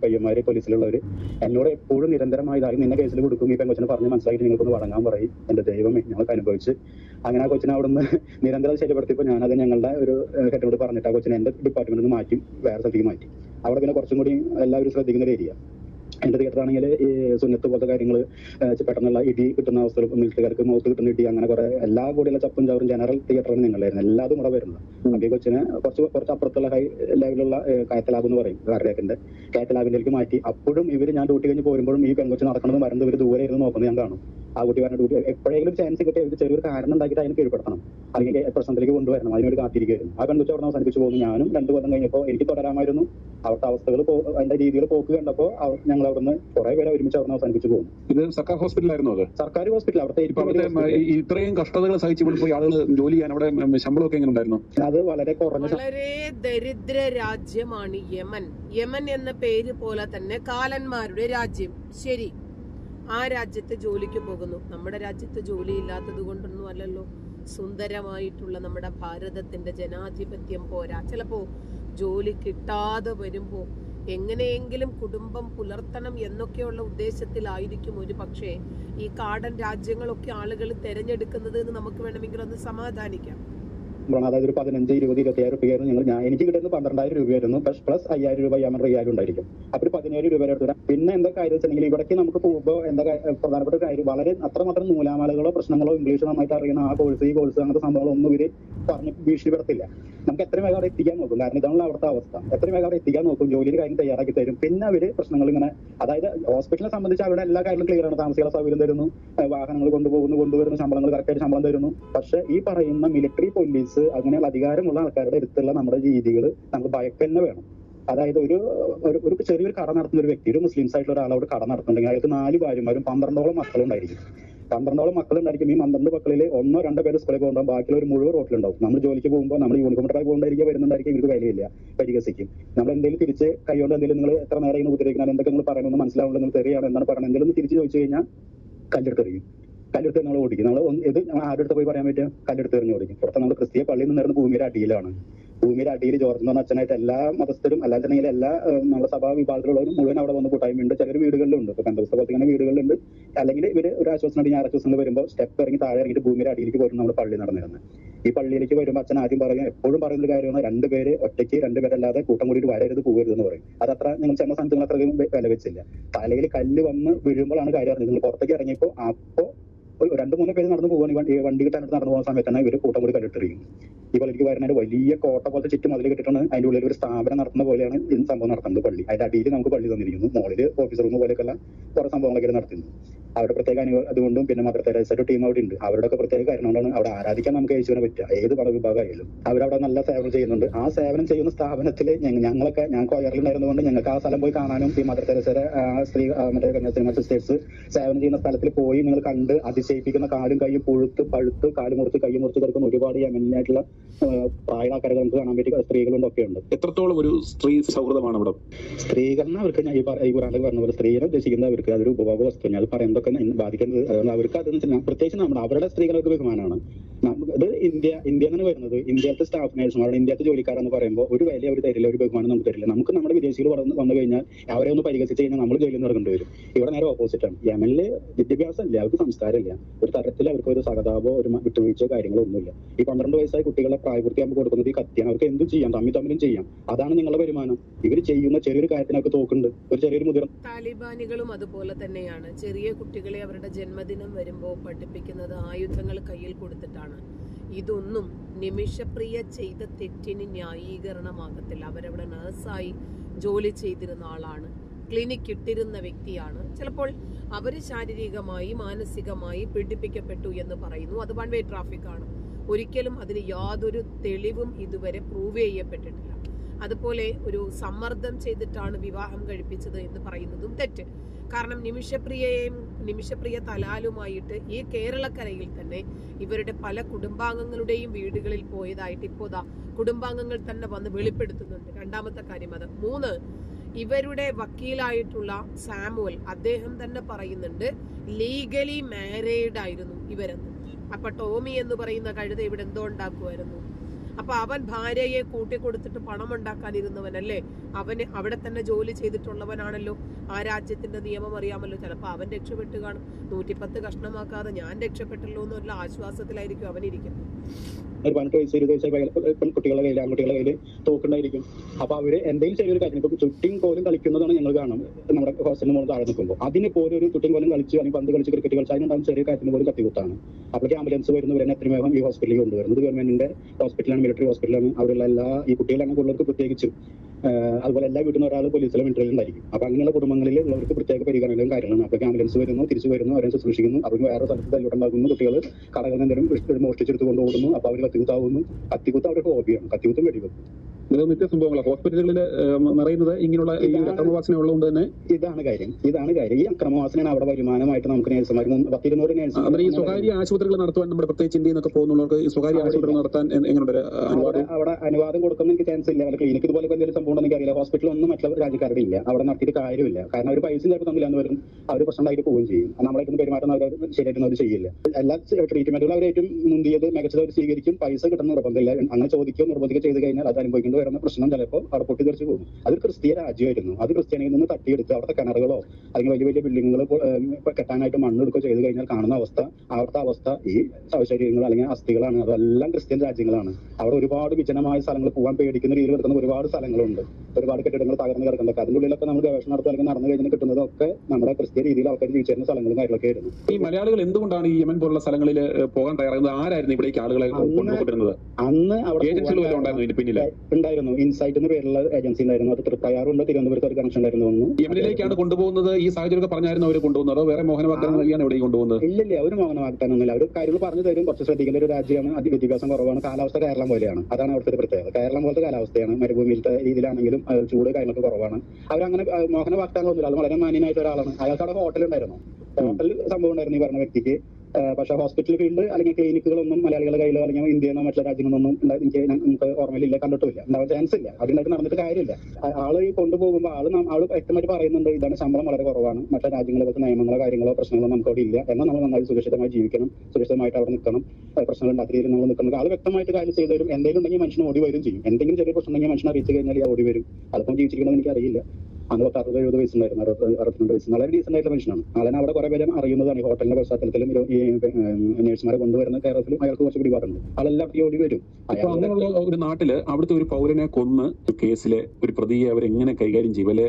പയ്യന്മാര് പോലീസിലുള്ളവര് എന്നോട് എപ്പോഴും നിരന്തരമായി ഇതായി നിന്നെ കേസിൽ കൊടുക്കും ഈ പെൺകൊച്ചിനെ പറഞ്ഞ് മനസ്സിലാക്കി നിങ്ങൾക്കൊന്ന് വഴങ്ങാൻ പറയും. എന്റെ ദൈവമേ ഞങ്ങൾക്ക് അനുഭവിച്ച്. അങ്ങനെ ആ കൊച്ചിനെ അവിടുന്ന് നിരന്തരം ശരിപ്പെടുത്തിയപ്പോൾ ഞാനത് ഞങ്ങളുടെ ഒരു ഹെഡിനോട് പറഞ്ഞിട്ട് ആ കൊച്ചിനെ എന്റെ ഡിപ്പാർട്ട്മെന്റിൽ നിന്ന് മാറ്റി വേറെ സ്ഥലത്തേക്ക് മാറ്റി. അവിടെ പിന്നെ കുറച്ചും കൂടി എല്ലാവരും ശ്രദ്ധിക്കുന്ന ഒരു ഏരിയ എന്റെ തിയേറ്റർ ആണെങ്കിൽ ഈ സുന്നത്ത് പോലത്തെ കാര്യങ്ങൾ പെട്ടെന്നുള്ള ഇടി കിട്ടുന്ന അവസ്ഥ മിലിറ്ററിക്കാർക്ക് മൗത്ത് കിട്ടുന്ന ഇടി അങ്ങനെ കുറെ എല്ലാ കൂടിയുള്ള ചപ്പും ചവറും ജനറൽ തിയേറ്ററാണ് ഞങ്ങളായിരുന്നു എല്ലാതും ഇവിടെ വരുന്നത്. അപ്പൊ കൊച്ചിന് കുറച്ച് കുറച്ച് അപ്പുറത്തുള്ള ഹൈ ലെവലുള്ള കായത്തലാബ് എന്ന് പറയും കാർഡിയാക്കിന്റെ കായത്തലാബിലേക്ക് മാറ്റി. അപ്പോഴും ഇവർ ഞാൻ ഡ്യൂട്ടി കഴിഞ്ഞ് പോരുമ്പോഴും ഈ പെൺകൊച്ചു നടക്കണമെന്ന് വരുന്നത് ഇവർ ദൂരെ ഇരുന്ന് നോക്കുന്നത് ഞാൻ കാണും. ആ കുട്ടി പറഞ്ഞ ഡ്യൂട്ടി എപ്പോഴെങ്കിലും ചാൻസ് കിട്ടിയ ഇവർ ചെറിയൊരു കാരണം ഉണ്ടാക്കിയിട്ട് അതിനെ കീഴ്പ്പെടുത്തണം. അല്ലെങ്കിൽ പ്രശ്നത്തിലേക്ക് കൊണ്ടുവരണം. അതിനൊരു കാത്തിരിക്കുകയായിരുന്നു. ആ പെൺകുട്ടി അവിടെ അവസാനിപ്പിച്ചു പോകുന്നു. ഞാനും രണ്ടു കൊല്ലം കഴിഞ്ഞപ്പോൾ എനിക്ക് തുടരാമായിരുന്നു. അവിടുത്തെ അവസ്ഥകൾ അതിന്റെ രീതികൾ പോക്ക് കണ്ടപ്പോൾ ഞങ്ങൾ അവിടുന്ന് കുറെ പേരെ ഒരുമിച്ച് അവിടെ അവസാനിപ്പിച്ചു പോകും ഇത് സർക്കാർ ഹോസ്പിറ്റലായിരുന്നു അത്? സർക്കാർ ഹോസ്പിറ്റൽ അവിടുത്തെ ഇത്രയും കഷ്ടതകൾ സഹിച്ച് ഇവിടെ പോയി ആളുകൾ ജോലി ചെയ്യാൻ അവിടെ ശമ്പളം ശമ്പളമൊക്കെ എങ്ങനെ ഉണ്ടായിരുന്നു? അത് വളരെ കുറഞ്ഞ വളരെ ദരിദ്ര രാജ്യമാണ് യമൻ. യമൻ എന്ന പേര് പോലെ തന്നെ കാലന്മാരുടെ രാജ്യം. ശരി ആ രാജ്യത്ത് ജോലിക്ക് പോകുന്നു. നമ്മുടെ രാജ്യത്ത് ജോലി ഇല്ലാത്തത് കൊണ്ടൊന്നും അല്ലല്ലോ. സുന്ദരമായിട്ടുള്ള നമ്മുടെ ഭാരതത്തിന്റെ ജനാധിപത്യം പോരാ. ചിലപ്പോ ജോലി കിട്ടാതെ വരുമ്പോ എങ്ങനെയെങ്കിലും കുടുംബം പുലർത്തണം എന്നൊക്കെയുള്ള ഉദ്ദേശത്തിലായിരിക്കും ഒരു പക്ഷേ ഈ കാടൻ രാജ്യങ്ങളൊക്കെ ആളുകൾ തിരഞ്ഞെടുക്കുന്നത് എന്ന് നമുക്ക് വേണമെങ്കിൽ ഒന്ന് സമാധാനിക്കാം. ആണ്. അതായത് ഒരു പതിനഞ്ച് ഇരുപത് ഇരുപത്തിയായിരം രൂപയായിരുന്നു ഞങ്ങൾ ഞാൻ എനിക്ക് കിട്ടുന്നത് പന്ത്രണ്ടായിരം രൂപയായിരുന്നു. പ്ലസ് പ്ലസ് അയ്യായിരം രൂപ യമൻ റിയാലും ഉണ്ടായിരിക്കും. അപ്പൊ ഒരു പതിനേഴ് രൂപ വരെ പിന്നെ എന്താ കാര്യം വെച്ചിട്ടുണ്ടെങ്കിൽ ഇവിടേക്ക് നമുക്ക് പോകുമ്പോൾ എന്താ പ്രധാനപ്പെട്ട കാര്യം വളരെ അത്രമാത്രം നൂലാമാലകളോ പ്രശ്നങ്ങളോ ഇംഗ്ലീഷ് നന്നായിട്ട് അറിയുന്ന ആ കോഴ്സ് ഈ കോഴ്സ് അങ്ങനത്തെ സംഭവങ്ങളോ ഒന്നും ഇവർ പറഞ്ഞ് ഭീഷണിപ്പെടുത്തില്ല നമുക്ക് എത്രയും വേഗം അവിടെ എത്തിക്കാൻ നോക്കും. കാരണം ഇതാണ് അവിടുത്തെ അവസ്ഥ. എത്രയും വേഗം അവിടെ എത്തിക്കാൻ നോക്കും. ജോലിയിൽ കാര്യം തയ്യാറാക്കി തരും. പിന്നെ അവർ പ്രശ്നങ്ങൾ ഇങ്ങനെ അതായത് ഹോസ്പിറ്റലിനെ സംബന്ധിച്ച് അവിടെ എല്ലാ കാര്യങ്ങളും ക്ലിയർ ആണ്. താമസിക്കാൻ സൗകര്യം തരുന്നു. വാഹനങ്ങൾ കൊണ്ടുപോകുന്നു കൊണ്ടുവരുന്നു ശമ്പളങ്ങൾ കറക്റ്റായിട്ട് ശമ്പളം തരുന്നു. പക്ഷെ ഈ പറയുന്ന മിലിറ്ററി പോലീസ് അങ്ങനെയുള്ള അധികാരമുള്ള ആൾക്കാരുടെ അടുത്തുള്ള നമ്മുടെ രീതികൾ നമ്മൾ ഭയക്കന്നെ വേണം. അതായത് ഒരു ഒരു- ചെറിയൊരു കട നടത്തുന്ന ഒരു വ്യക്തി ഒരു മുസ്ലിംസ് ആയിട്ടുള്ള ഒരാളോട് കട നടത്തുന്നുണ്ടെങ്കിൽ അയാൾക്ക് നാല് ഭാര്യമാരും പന്ത്രണ്ടോളം മക്കളുണ്ടായിരിക്കും. പന്ത്രണ്ടോളം മക്കളുണ്ടായിരിക്കും ഈ പന്ത്രണ്ട് മക്കളിൽ ഒന്നോ രണ്ടോ പേര് സ്കൂളിൽ പോകുമ്പോൾ ബാക്കിയുള്ള ഒരു മുഴുവൻ റോട്ടിലുണ്ടാവും. നമ്മൾ ജോലിക്ക് പോകുമ്പോൾ നമ്മൾ യൂണിഫോം ഇട്ടായി പോകുന്നതായിരിക്കും വരുന്നുണ്ടായിരിക്കും ഇവർക്ക് വിലയില്ല പരിഹസിക്കും. നമ്മൾ എന്തെങ്കിലും തിരിച്ച് കൈകൊണ്ട് എന്തെങ്കിലും നിങ്ങൾ എത്ര നേരം ഉപദ്രവിക്കണം എന്തൊക്കെ നിങ്ങൾ പറയണമെന്ന് മനസ്സിലാവുന്നത് നിങ്ങൾ തെറിയാണ് എന്താണ് പറയുന്നത് എന്തെങ്കിലും തിരിച്ച് ചോദിച്ചു കഴിഞ്ഞാൽ കല്ലെടുത്ത് എറിയും കല്ലെടുത്ത് നമ്മൾ ഓടിക്കും. നമ്മൾ ഇത് ആരുടെ പോയി പറയാൻ പറ്റും കല്ലെടുത്ത് എറിഞ്ഞ് ഓടിക്കും. പുറത്ത് നമ്മൾ ക്രിസ്തീയ പള്ളിയിൽ നിന്ന് നേടുന്ന ഭൂമിയുടെ അടിയിലാണ്. ഭൂമിയുടെ അടിയിൽ ജോർജ് എന്ന് പറഞ്ഞ അച്ഛനായിട്ട് എല്ലാ മതസ്ഥരും അല്ലാതെ എല്ലാ നമ്മുടെ സഭാ വിഭാഗത്തിലുള്ളവരും മുഴുവൻ അവിടെ വന്ന് കൂട്ടായ്മയുണ്ട് ചിലർ വീടുകളിലുണ്ട്. ഇപ്പൊ കണ്ടു പോലത്തെ ഇങ്ങനെ വീടുകളിലുണ്ട്. അല്ലെങ്കിൽ ഇവർ ഒരു ആശ്വാസം ഞായറാഴ്ച ദിവസങ്ങളിൽ വരുമ്പോൾ സ്റ്റെപ്പ് ഇറങ്ങി താഴെ ഇറങ്ങി ഭൂമിയുടെ അടിയിലേക്ക് പോലും നമ്മുടെ പള്ളി നടന്നിരുന്നത് ഈ പള്ളിയിലേക്ക് വരുമ്പോൾ അച്ഛൻ ആദ്യം പറയും എപ്പോഴും പറയുന്ന ഒരു കാര്യമാണ് രണ്ടുപേര് ഒറ്റയ്ക്ക് രണ്ടുപേരല്ലാതെ കൂട്ടം കൂടിയിട്ട് വരരുത് പോകരുത് എന്ന് പറയും. അത് അത്ര നിങ്ങൾ ചെന്ന സ്ഥലത്ത് നിങ്ങൾ അത്രയും വില വെച്ചില്ല. തലയിൽ കല്ല് വന്ന് വീഴുമ്പോഴാണ് കാര്യം അറിഞ്ഞത്. നിങ്ങൾ പുറത്തേക്ക് ഇറങ്ങിയപ്പോൾ അപ്പോ ഒരു രണ്ട് മൂന്ന് പേര് നടന്നു പോകുകയാണ് ഈ വണ്ടി കിട്ടാനായിട്ട് നടന്നു പോകുന്ന സമയത്ത് തന്നെ ഇവർ കൂട്ടം കൂടി കണ്ടിട്ടെറിയും. ഈ പള്ളിക്ക് വരുന്ന വലിയ കോട്ട പോലത്തെ ചുറ്റും അതിൽ കെട്ടിട്ടാണ് അതിന്റെ ഉള്ളിൽ ഒരു സ്ഥാപനം നടത്തുന്ന പോലെയാണ് ഇന്ന് സംഭവം നടത്തുന്നത് പള്ളി. അതിന്റെ അടിയിൽ നമുക്ക് പള്ളി തന്നിരിക്കുന്നു. മുകളിൽ ഓഫീസ് റൂം പോലെയൊക്കെയുള്ള കുറെ സംഭവങ്ങളൊക്കെ നടത്തുന്നു. അവിടെ പ്രത്യേക അനുഭവം അതുകൊണ്ടും പിന്നെ മദർ തെരേസയുടെ ടീം അവിടെ ഉണ്ട്. അവരുടെ ഒക്കെ പ്രത്യേക കാരണം കൊണ്ടാണ് അവിടെ ആരാധിക്കാൻ നമുക്ക് യേശുവിനെ പറ്റുക. ഏത് പടവിഭാഗമായാലും അവരവിടെ നല്ല സേവനം ചെയ്യുന്നുണ്ട്. ആ സേവനം ചെയ്യുന്ന സ്ഥാപനത്തിൽ ഞങ്ങളൊക്കെ ഞങ്ങൾക്ക് കൊയറിലുണ്ടായിരുന്നതുകൊണ്ട് ഞങ്ങൾക്ക് ആ സ്ഥലം പോയി കാണാനും ഈ മദർ തെരേസയുടെ സ്ത്രീ മറ്റേ കന്യാസ്ത്രീമാർ സിസ്റ്റേഴ്സ് സേവനം ചെയ്യുന്ന സ്ഥലത്തിൽ പോയി നിങ്ങൾ കണ്ട് അതിശയിപ്പിക്കുന്ന കാലും കൈയും പുഴുത്ത് പഴുത്ത് കാൽ മുറിച്ച് കൈ മുറിച്ച് കിടക്കുന്ന ഒരുപാട് യമനായിട്ടുള്ള പ്രായ ആൾക്കാരെ നമുക്ക് കാണാൻ പറ്റിയ സ്ത്രീകളുണ്ട് ഒക്കെ ഉണ്ട് എത്രത്തോളം ഒരു സ്ത്രീ സൗഹൃദമാണ് അവിടെ? സ്ത്രീകളെ അവർക്ക് ഞാൻ ഈ ഖുറാനിൽ പറഞ്ഞ പോലെ സ്ത്രീകളെ ഉദ്ദേശിക്കുന്ന അവർക്ക് അതൊരു ഉപഭോഗ വസ്തു ഞാൻ പറയുന്നതൊക്കെ എന്നെ ബാധിക്കുന്നത്. അവർക്ക് അത് പ്രത്യേകിച്ച് നമ്മുടെ അവരുടെ സ്ത്രീകൾക്ക് ബഹുമാനമാണ്. ഇത് ഇന്ത്യ ഇന്ത്യ എന്നാണ് വരുന്നത്. ഇന്ത്യയിലത്തെ സ്റ്റാഫ് നേഴ്സുമാർ ഇന്ത്യത്തെ ജോലിക്കാരെന്ന് പറയുമ്പോൾ ഒരു വില അവർ തരില്ല ഒരു ബഹുമാനം നമുക്ക് തരില്ല. നമുക്ക് നമ്മുടെ വിദേശികൾ വന്ന് വന്നു കഴിഞ്ഞാൽ അവരെ ഒന്ന് പരിഹസിച്ച് കഴിഞ്ഞാൽ നമ്മൾ ജോലി ഇറങ്ങേണ്ടി വരും. ഇവിടെ നേരെ ഓപ്പോസിറ്റ് ആണ്. യമനിൽ വിദ്യാഭ്യാസം ഇല്ല അവർക്ക് സംസ്കാരമില്ല. ഒരു തരത്തിൽ അവർക്ക് ഒരു സഹതാപോ ഒരു വിട്ടുവീഴ്ചയോ കാര്യങ്ങളോ ഒന്നുമില്ല. ഈ പന്ത്രണ്ട് വയസ്സായ കുട്ടികളെ പ്രായപൂർത്തിയാകുമ്പോൾ കൊടുക്കുന്നത് ഈ കത്തിയാണ്. അവർക്ക് എന്തും ചെയ്യാം തമ്മിൽ തമ്മിലും ചെയ്യാം. അതാണ് നിങ്ങളുടെ വരുമാനം. ഇവർ ചെയ്യുന്ന ചെറിയൊരു കാര്യത്തിന് അവർക്ക് തോക്കുണ്ട്. ഒരു ചെറിയൊരു മുതിർന്ന താലിബാനികളും അതുപോലെ തന്നെയാണ്. ചെറിയ കുട്ടികളെ അവരുടെ ജന്മദിനം വരുമ്പോൾ പഠിപ്പിക്കുന്നത് ആയുധങ്ങൾ കയ്യിൽ കൊടുത്തിട്ടാണ്. ഇതൊന്നും നിമിഷപ്രിയ ചെയ്ത തെറ്റിന് ന്യായീകരണമാകത്തില്ല. അവരവിടെ നഴ്സായി ജോലി ചെയ്തിരുന്ന ആളാണ്. ക്ലിനിക് ഇട്ടിരുന്ന വ്യക്തിയാണ്. ചിലപ്പോൾ അവർ ശാരീരികമായി മാനസികമായി പീഡിപ്പിക്കപ്പെട്ടു എന്ന് പറയുന്നു. അത് വൺ വേ ട്രാഫിക് ആണ് ഒരിക്കലും അതിന് യാതൊരു തെളിവും ഇതുവരെ പ്രൂവ് ചെയ്യപ്പെട്ടിട്ടില്ല. അതുപോലെ ഒരു സമ്മർദ്ദം ചെയ്തിട്ടാണ് വിവാഹം കഴിപ്പിച്ചത് എന്ന് പറയുന്നതും തെറ്റ്. കാരണം നിമിഷപ്രിയയും നിമിഷപ്രിയ തലാലുമായിട്ട് ഈ കേരളക്കരയിൽ തന്നെ ഇവരുടെ പല കുടുംബാംഗങ്ങളുടെയും വീടുകളിൽ പോയതായിട്ട് ഇപ്പോൾ കുടുംബാംഗങ്ങൾ തന്നെ വന്ന് വെളിപ്പെടുത്തുന്നുണ്ട്. രണ്ടാമത്തെ കാര്യം അത്. മൂന്ന് ഇവരുടെ വക്കീലായിട്ടുള്ള സാമുവൽ അദ്ദേഹം തന്നെ പറയുന്നുണ്ട് ലീഗലി മാരീഡ് ആയിരുന്നു ഇവരെന്ന്. അപ്പൊ ടോമി എന്ന് പറയുന്ന കഴുത ഇവിടെ എന്തോ ഉണ്ടാക്കുമായിരുന്നു അപ്പൊ അവൻ ഭാര്യയെ കൂട്ടിക്കൊടുത്തിട്ട് പണം ഉണ്ടാക്കാനിരുന്നവനല്ലേ അവന് അവിടെ തന്നെ ജോലി ചെയ്തിട്ടുള്ളവനാണല്ലോ. ആ രാജ്യത്തിന്റെ നിയമം അറിയാമല്ലോ. ചിലപ്പോൾ അവൻ രക്ഷപ്പെട്ട് കാണും. നൂറ്റിപ്പത്ത് കഷ്ണമാക്കാതെ ഞാൻ രക്ഷപ്പെട്ടല്ലോ എന്നുള്ള ആശ്വാസത്തിലായിരിക്കും അവനിരിക്കുന്നത് ഒരു പതിനെട്ട് വയസ്സ് ഇരുപത് വയസ്സായ പെൺകുട്ടികളെ കയ്യിൽ ആൺകുട്ടികളുടെ കയ്യിൽ തോക്കുണ്ടായിരിക്കും. അപ്പൊ അവർ എന്തെങ്കിലും ചെറിയൊരു കാര്യം ഇപ്പൊ ചുറ്റും കോലും കളിക്കുന്നതാണ് ഞങ്ങൾ കാണാം നമ്മുടെ ഹോസ്റ്റലിന് മുകളിൽ താഴെ നിൽക്കുമ്പോൾ അതിന് പോലും ഒരു ചുറ്റും കോലും കളിച്ച് അല്ലെങ്കിൽ പന്ത് കളിച്ച് ക്രിക്കറ്റ് കളിച്ച് അതിനുണ്ടാകും ചെറിയ കാര്യത്തിന് പോലും കത്തിക്കുത്താണ് അപ്പോഴേക്ക് ആംബുലൻസ് വരുന്നവരെ എത്രയും വേഗം ഈ ഹോസ്പിറ്റലിൽ കൊണ്ടുവരുന്നത്. ഗവൺമെന്റിന്റെ ഹോസ്പിറ്റലാണ് മിലിറ്ററി ഹോസ്പിറ്റലാണ് അവിടെയുള്ള എല്ലാ ഈ കുട്ടികളാണ് ഉള്ളവർക്ക് പ്രത്യേകിച്ചും അതുപോലെ എല്ലാ വീട്ടിൽ നിന്ന് ഒരാൾ പോലീസിലെ ഇന്റർവ്യൂ ഉണ്ടായിരിക്കും. അപ്പൊ അങ്ങനെയുള്ള കുടുംബങ്ങളിൽ ഉള്ളവർക്ക് പ്രത്യേക പരിഗണനകളും കാര്യങ്ങളാണ് അപ്പൊ ആംബുലൻസ് വരുന്നു തിരിച്ചു വരുന്നു അവരെ ശുശ്രൂഷിക്കുന്നു. അവർക്ക് വേറെ സ്ഥലത്ത് തല്ലുണ്ടാകുന്നു കുട്ടികൾ. കടകളിൽ ഇഷ്ടം മോഷ്ടിച്ചെടുത്ത് കൊണ്ടുപോകുന്നു. അപ്പൊ അവർ കത്തിക്കുത്താവുന്നു കത്തിക്കുത്ത് അവരുടെ ഹോബിയാണ് കത്തിക്കുത്തും വെടിവെക്കും. ഇത് നിത്യ സംഭവങ്ങളാണ് ഹോസ്പിറ്റലുകളിൽ നിറയുന്നത് ഇങ്ങനെയുള്ള ഈ ഒരു അക്രമവാസന ഉള്ളതുകൊണ്ട് തന്നെ? ഇതാണ് കാര്യം. ഇതാണ് കാര്യം. ഈ അക്രമവാസനയാണ് അവിടെ വരുമാനമായിട്ട് നമുക്ക് നേഴ്സുമാർ പത്തിരുന്നൂറ് അന്നേരം ഈ നേഴ്സുമാർ സ്വകാര്യ ആശുപത്രികൾ നടത്തുവാൻ നമ്മുടെ പ്രത്യേകിച്ച് ഇന്ത്യയിൽ നിന്നൊക്കെ പോകുന്നവർക്ക് ഈ സ്വകാര്യ ആശുപത്രികൾ നടത്താൻ എ- എങ്ങനെയുണ്ട്? ഒരു അവിടെ അനുവാദം കൊടുക്കുന്ന എനിക്ക് ചാൻസ് ഇല്ല. ക്ലിനിക്ക് ഇതുപോലെ എന്തെങ്കിലും സംഭവം ഉണ്ടെങ്കിൽ അറിയില്ല ഹോസ്പിറ്റൽ ഒന്നും മറ്റുള്ള രാജ്യക്കാരുടെ ഇല്ല. അവിടെ നടത്തിയിട്ട് കാര്യമില്ല. കാരണം അവർ പൈസ ചിലപ്പോൾ തന്നില്ല എന്ന് വരും. അവർ പ്രശ്നമായിട്ട് പോവുകയും ചെയ്യും. നമ്മളായിട്ടൊന്നും പെരുമാറ്റം അവർ ശരിയായിട്ട് അവർ ചെയ്യില്ല. എല്ലാ ട്രീറ്റ്മെന്റുകളും അവർ ഏറ്റവും മുന്തിയത് മികച്ചത് അവർ സ്വീകരിക്കും. പൈസ കിട്ടുന്ന നിർബന്ധമില്ല. അങ്ങനെ ചോദിക്കുകയോ നിർബന്ധിക്കുകയോ ചെയ്ത് കഴിഞ്ഞാൽ അത് അനുഭവിക്കേണ്ടി വരുന്ന പ്രശ്നം ചിലപ്പോൾ അവിടെ പൊട്ടിത്തെറിച്ച് പോകും. അത് ക്രിസ്തീയ രാജ്യമായിരുന്നു. അത് ക്രിസ്ത്യാനിയിൽ നിന്ന് തട്ടിയെടുത്ത് അവിടുത്തെ കിണറുകളോ അല്ലെങ്കിൽ വലിയ വലിയ ബിൽഡിങ്ങുകൾ കെട്ടാനായിട്ട് മണ്ണ് മണ്ണെടുക്കുകയോ ചെയ്ത് കഴിഞ്ഞാൽ കാണുന്ന അവസ്ഥ അവിടുത്തെ അവസ്ഥ ഈ ശവശരീരങ്ങൾ അല്ലെങ്കിൽ അസ്ഥികളാണ്. അതെല്ലാം ക്രിസ്ത്യൻ രാജ്യങ്ങളാണ്. അവിടെ ഒരുപാട് വിജനമായ സ്ഥലങ്ങൾ പോകാൻ പേടിക്കുന്ന രീതിയിൽ കിടക്കുന്ന ഒരുപാട് സ്ഥലങ്ങളുണ്ട്. ഒരുപാട് കെട്ടിടങ്ങൾ തകർന്നു കിടക്കുന്നതൊക്കെ അതിന്റെ ഉള്ളിലൊക്കെ നമ്മൾ ഗവേഷണം നടത്തുക അല്ലെങ്കിൽ നടന്നു കഴിഞ്ഞാൽ കിട്ടുന്നതൊക്കെ നമ്മുടെ ക്രിസ്ത്യ രീതിയിൽ ആൾക്കാർ ജീവിച്ചിരുന്ന സ്ഥലങ്ങളും കാര്യങ്ങളൊക്കെ ആയിരുന്നു. ഈ മലയാളികൾ എന്തുകൊണ്ടാണ് ഈ യമൻ പോലുള്ള സ്ഥലങ്ങളിൽ പോകാൻ തയ്യാറാകുന്നത്? ആരായിരുന്നു ഇവിടേക്ക് ആളുകളെ കൊണ്ടുപോകുന്നത് അന്ന് അവിടെ പിന്നിൽ ഉണ്ടായിരുന്നു ഇൻസൈറ്റ് എന്ന പേരുള്ള ഏജൻസി ഉണ്ടായിരുന്നു. അത് തൃപ്പയാറുണ്ട് തിരുവനന്തപുരത്ത് ഒരു കണക്ഷൻ ഉണ്ടായിരുന്നു യമനിലേക്കാണ് കൊണ്ടുപോകുന്നത്? ഈ സാഹചര്യമൊക്കെ പറഞ്ഞായിരുന്നു അവർ കൊണ്ടുപോകുന്നത്? വേറെ മോഹന വാഗ്ദാനം നൽകിയാണ് ഇവിടെ കൊണ്ടുപോകുന്നത്? ഇല്ലില്ല ഒരു മൗനം വാഗ്ദാനമൊന്നുമില്ല അവർ കാര്യങ്ങൾ പറഞ്ഞു തരും. കുറച്ച് ശ്രദ്ധിക്കേണ്ട ഒരു രാജ്യമാണ്. അതി വിദ്യാഭ്യാസം കുറവാണ്. കാലാവസ്ഥ കേരളം പോലെയാണ്. അതാണ് അവിടുത്തെ ഒരു പ്രത്യേകത. കേരളം പോലത്തെ കാലാവസ്ഥയാണ്. മരുഭൂമിയിലത്തെ രീതിയിലാണെങ്കിലും ആ, ചൂട് കാര്യങ്ങളൊക്കെ കുറവാണ്. അവരങ്ങനെ മോഹന വാഗ്ദാനമൊന്നുമില്ല അത് വളരെ മാന്യനായിട്ട് ഒരാളാണ് അയാൾക്ക് അവിടെ ഹോട്ടൽ ഉണ്ടായിരുന്നു ഹോട്ടലിൽ സംഭവം ഉണ്ടായിരുന്നു ഈ പറഞ്ഞ വ്യക്തിക്ക്. പക്ഷെ ഹോസ്പിറ്റൽ ഫീൽഡ് അല്ലെങ്കിൽ ക്ലിനിക്കുകളൊന്നും മലയാളികളുടെ കയ്യിലോ അല്ലെങ്കിൽ ഇന്ത്യന്നോ മറ്റുള്ള രാജ്യങ്ങളൊന്നും ഉണ്ടായി- എനിക്ക് നമുക്ക് ഓർമ്മയിലില്ല കണ്ടിട്ടില്ല ഉണ്ടാവാൻ ചാൻസ് ഇല്ല. അതിനായിട്ട് നടന്നിട്ട് കാര്യമില്ല. ആൾ ഈ കൊണ്ടുപോകുമ്പോൾ ആൾ ആൾ വ്യക്തമായിട്ട് പറയുന്നുണ്ട് ഇതാണ് ശമ്പളം വളരെ കുറവാണ് മറ്റു രാജ്യങ്ങളിലൊക്കെ നിയമങ്ങളോ കാര്യങ്ങളോ പ്രശ്നങ്ങളോ നമുക്ക് അവിടെ ഇല്ല. എന്നാൽ നമ്മൾ നന്നായി സുരക്ഷിതമായി ജീവിക്കണം സുരക്ഷിതമായിട്ട് അവിടെ നിൽക്കണം പ്രശ്നങ്ങൾ ഉണ്ടാക്കി രീതിയിൽ നമ്മൾ നിൽക്കുന്നത് ആൾ വ്യക്തമായിട്ട് കാര്യം ചെയ്തു തരും. എന്തെങ്കിലും ഉണ്ടെങ്കിൽ മനുഷ്യന് ഓടി വരും ചെയ്യും. എന്തെങ്കിലും ചെറിയ പ്രശ്നം ഉണ്ടെങ്കിൽ മനുഷ്യനെ അറിയിച്ചു കഴിഞ്ഞാൽ ഓടി വരും. അതിപ്പം എനിക്ക് അറിയില്ല അന്ന് പത്ത് അറുപത് എഴുപത് വയസ്സുണ്ടായിരുന്നു. അറുപത് അറുപത്തിരണ്ട് വയസ്സ്. വളരെ ഡീസെന്റ് ആയിട്ടുള്ള മനുഷ്യനാണ്. ആളെ അവിടെ കുറെ പേരും അറിയുന്നതാണ് ഈ ഹോട്ടലിന്റെ പശ്ചാത്തലത്തിലും ഈ നേഴ്സുമാരെ കൊണ്ടുവരുന്ന കേരളത്തിലും അയാൾക്ക് കുറച്ച് പിടിപാടുണ്ട്. ഈ ഓടി വരും. അങ്ങനെയുള്ള ഒരു നാട്ടിൽ അവിടുത്തെ ഒരു പൗരനെ കൊന്ന് കേസിലെ ഒരു പ്രതിയെ അവരെങ്ങനെ കൈകാര്യം ചെയ്യും? അല്ലെ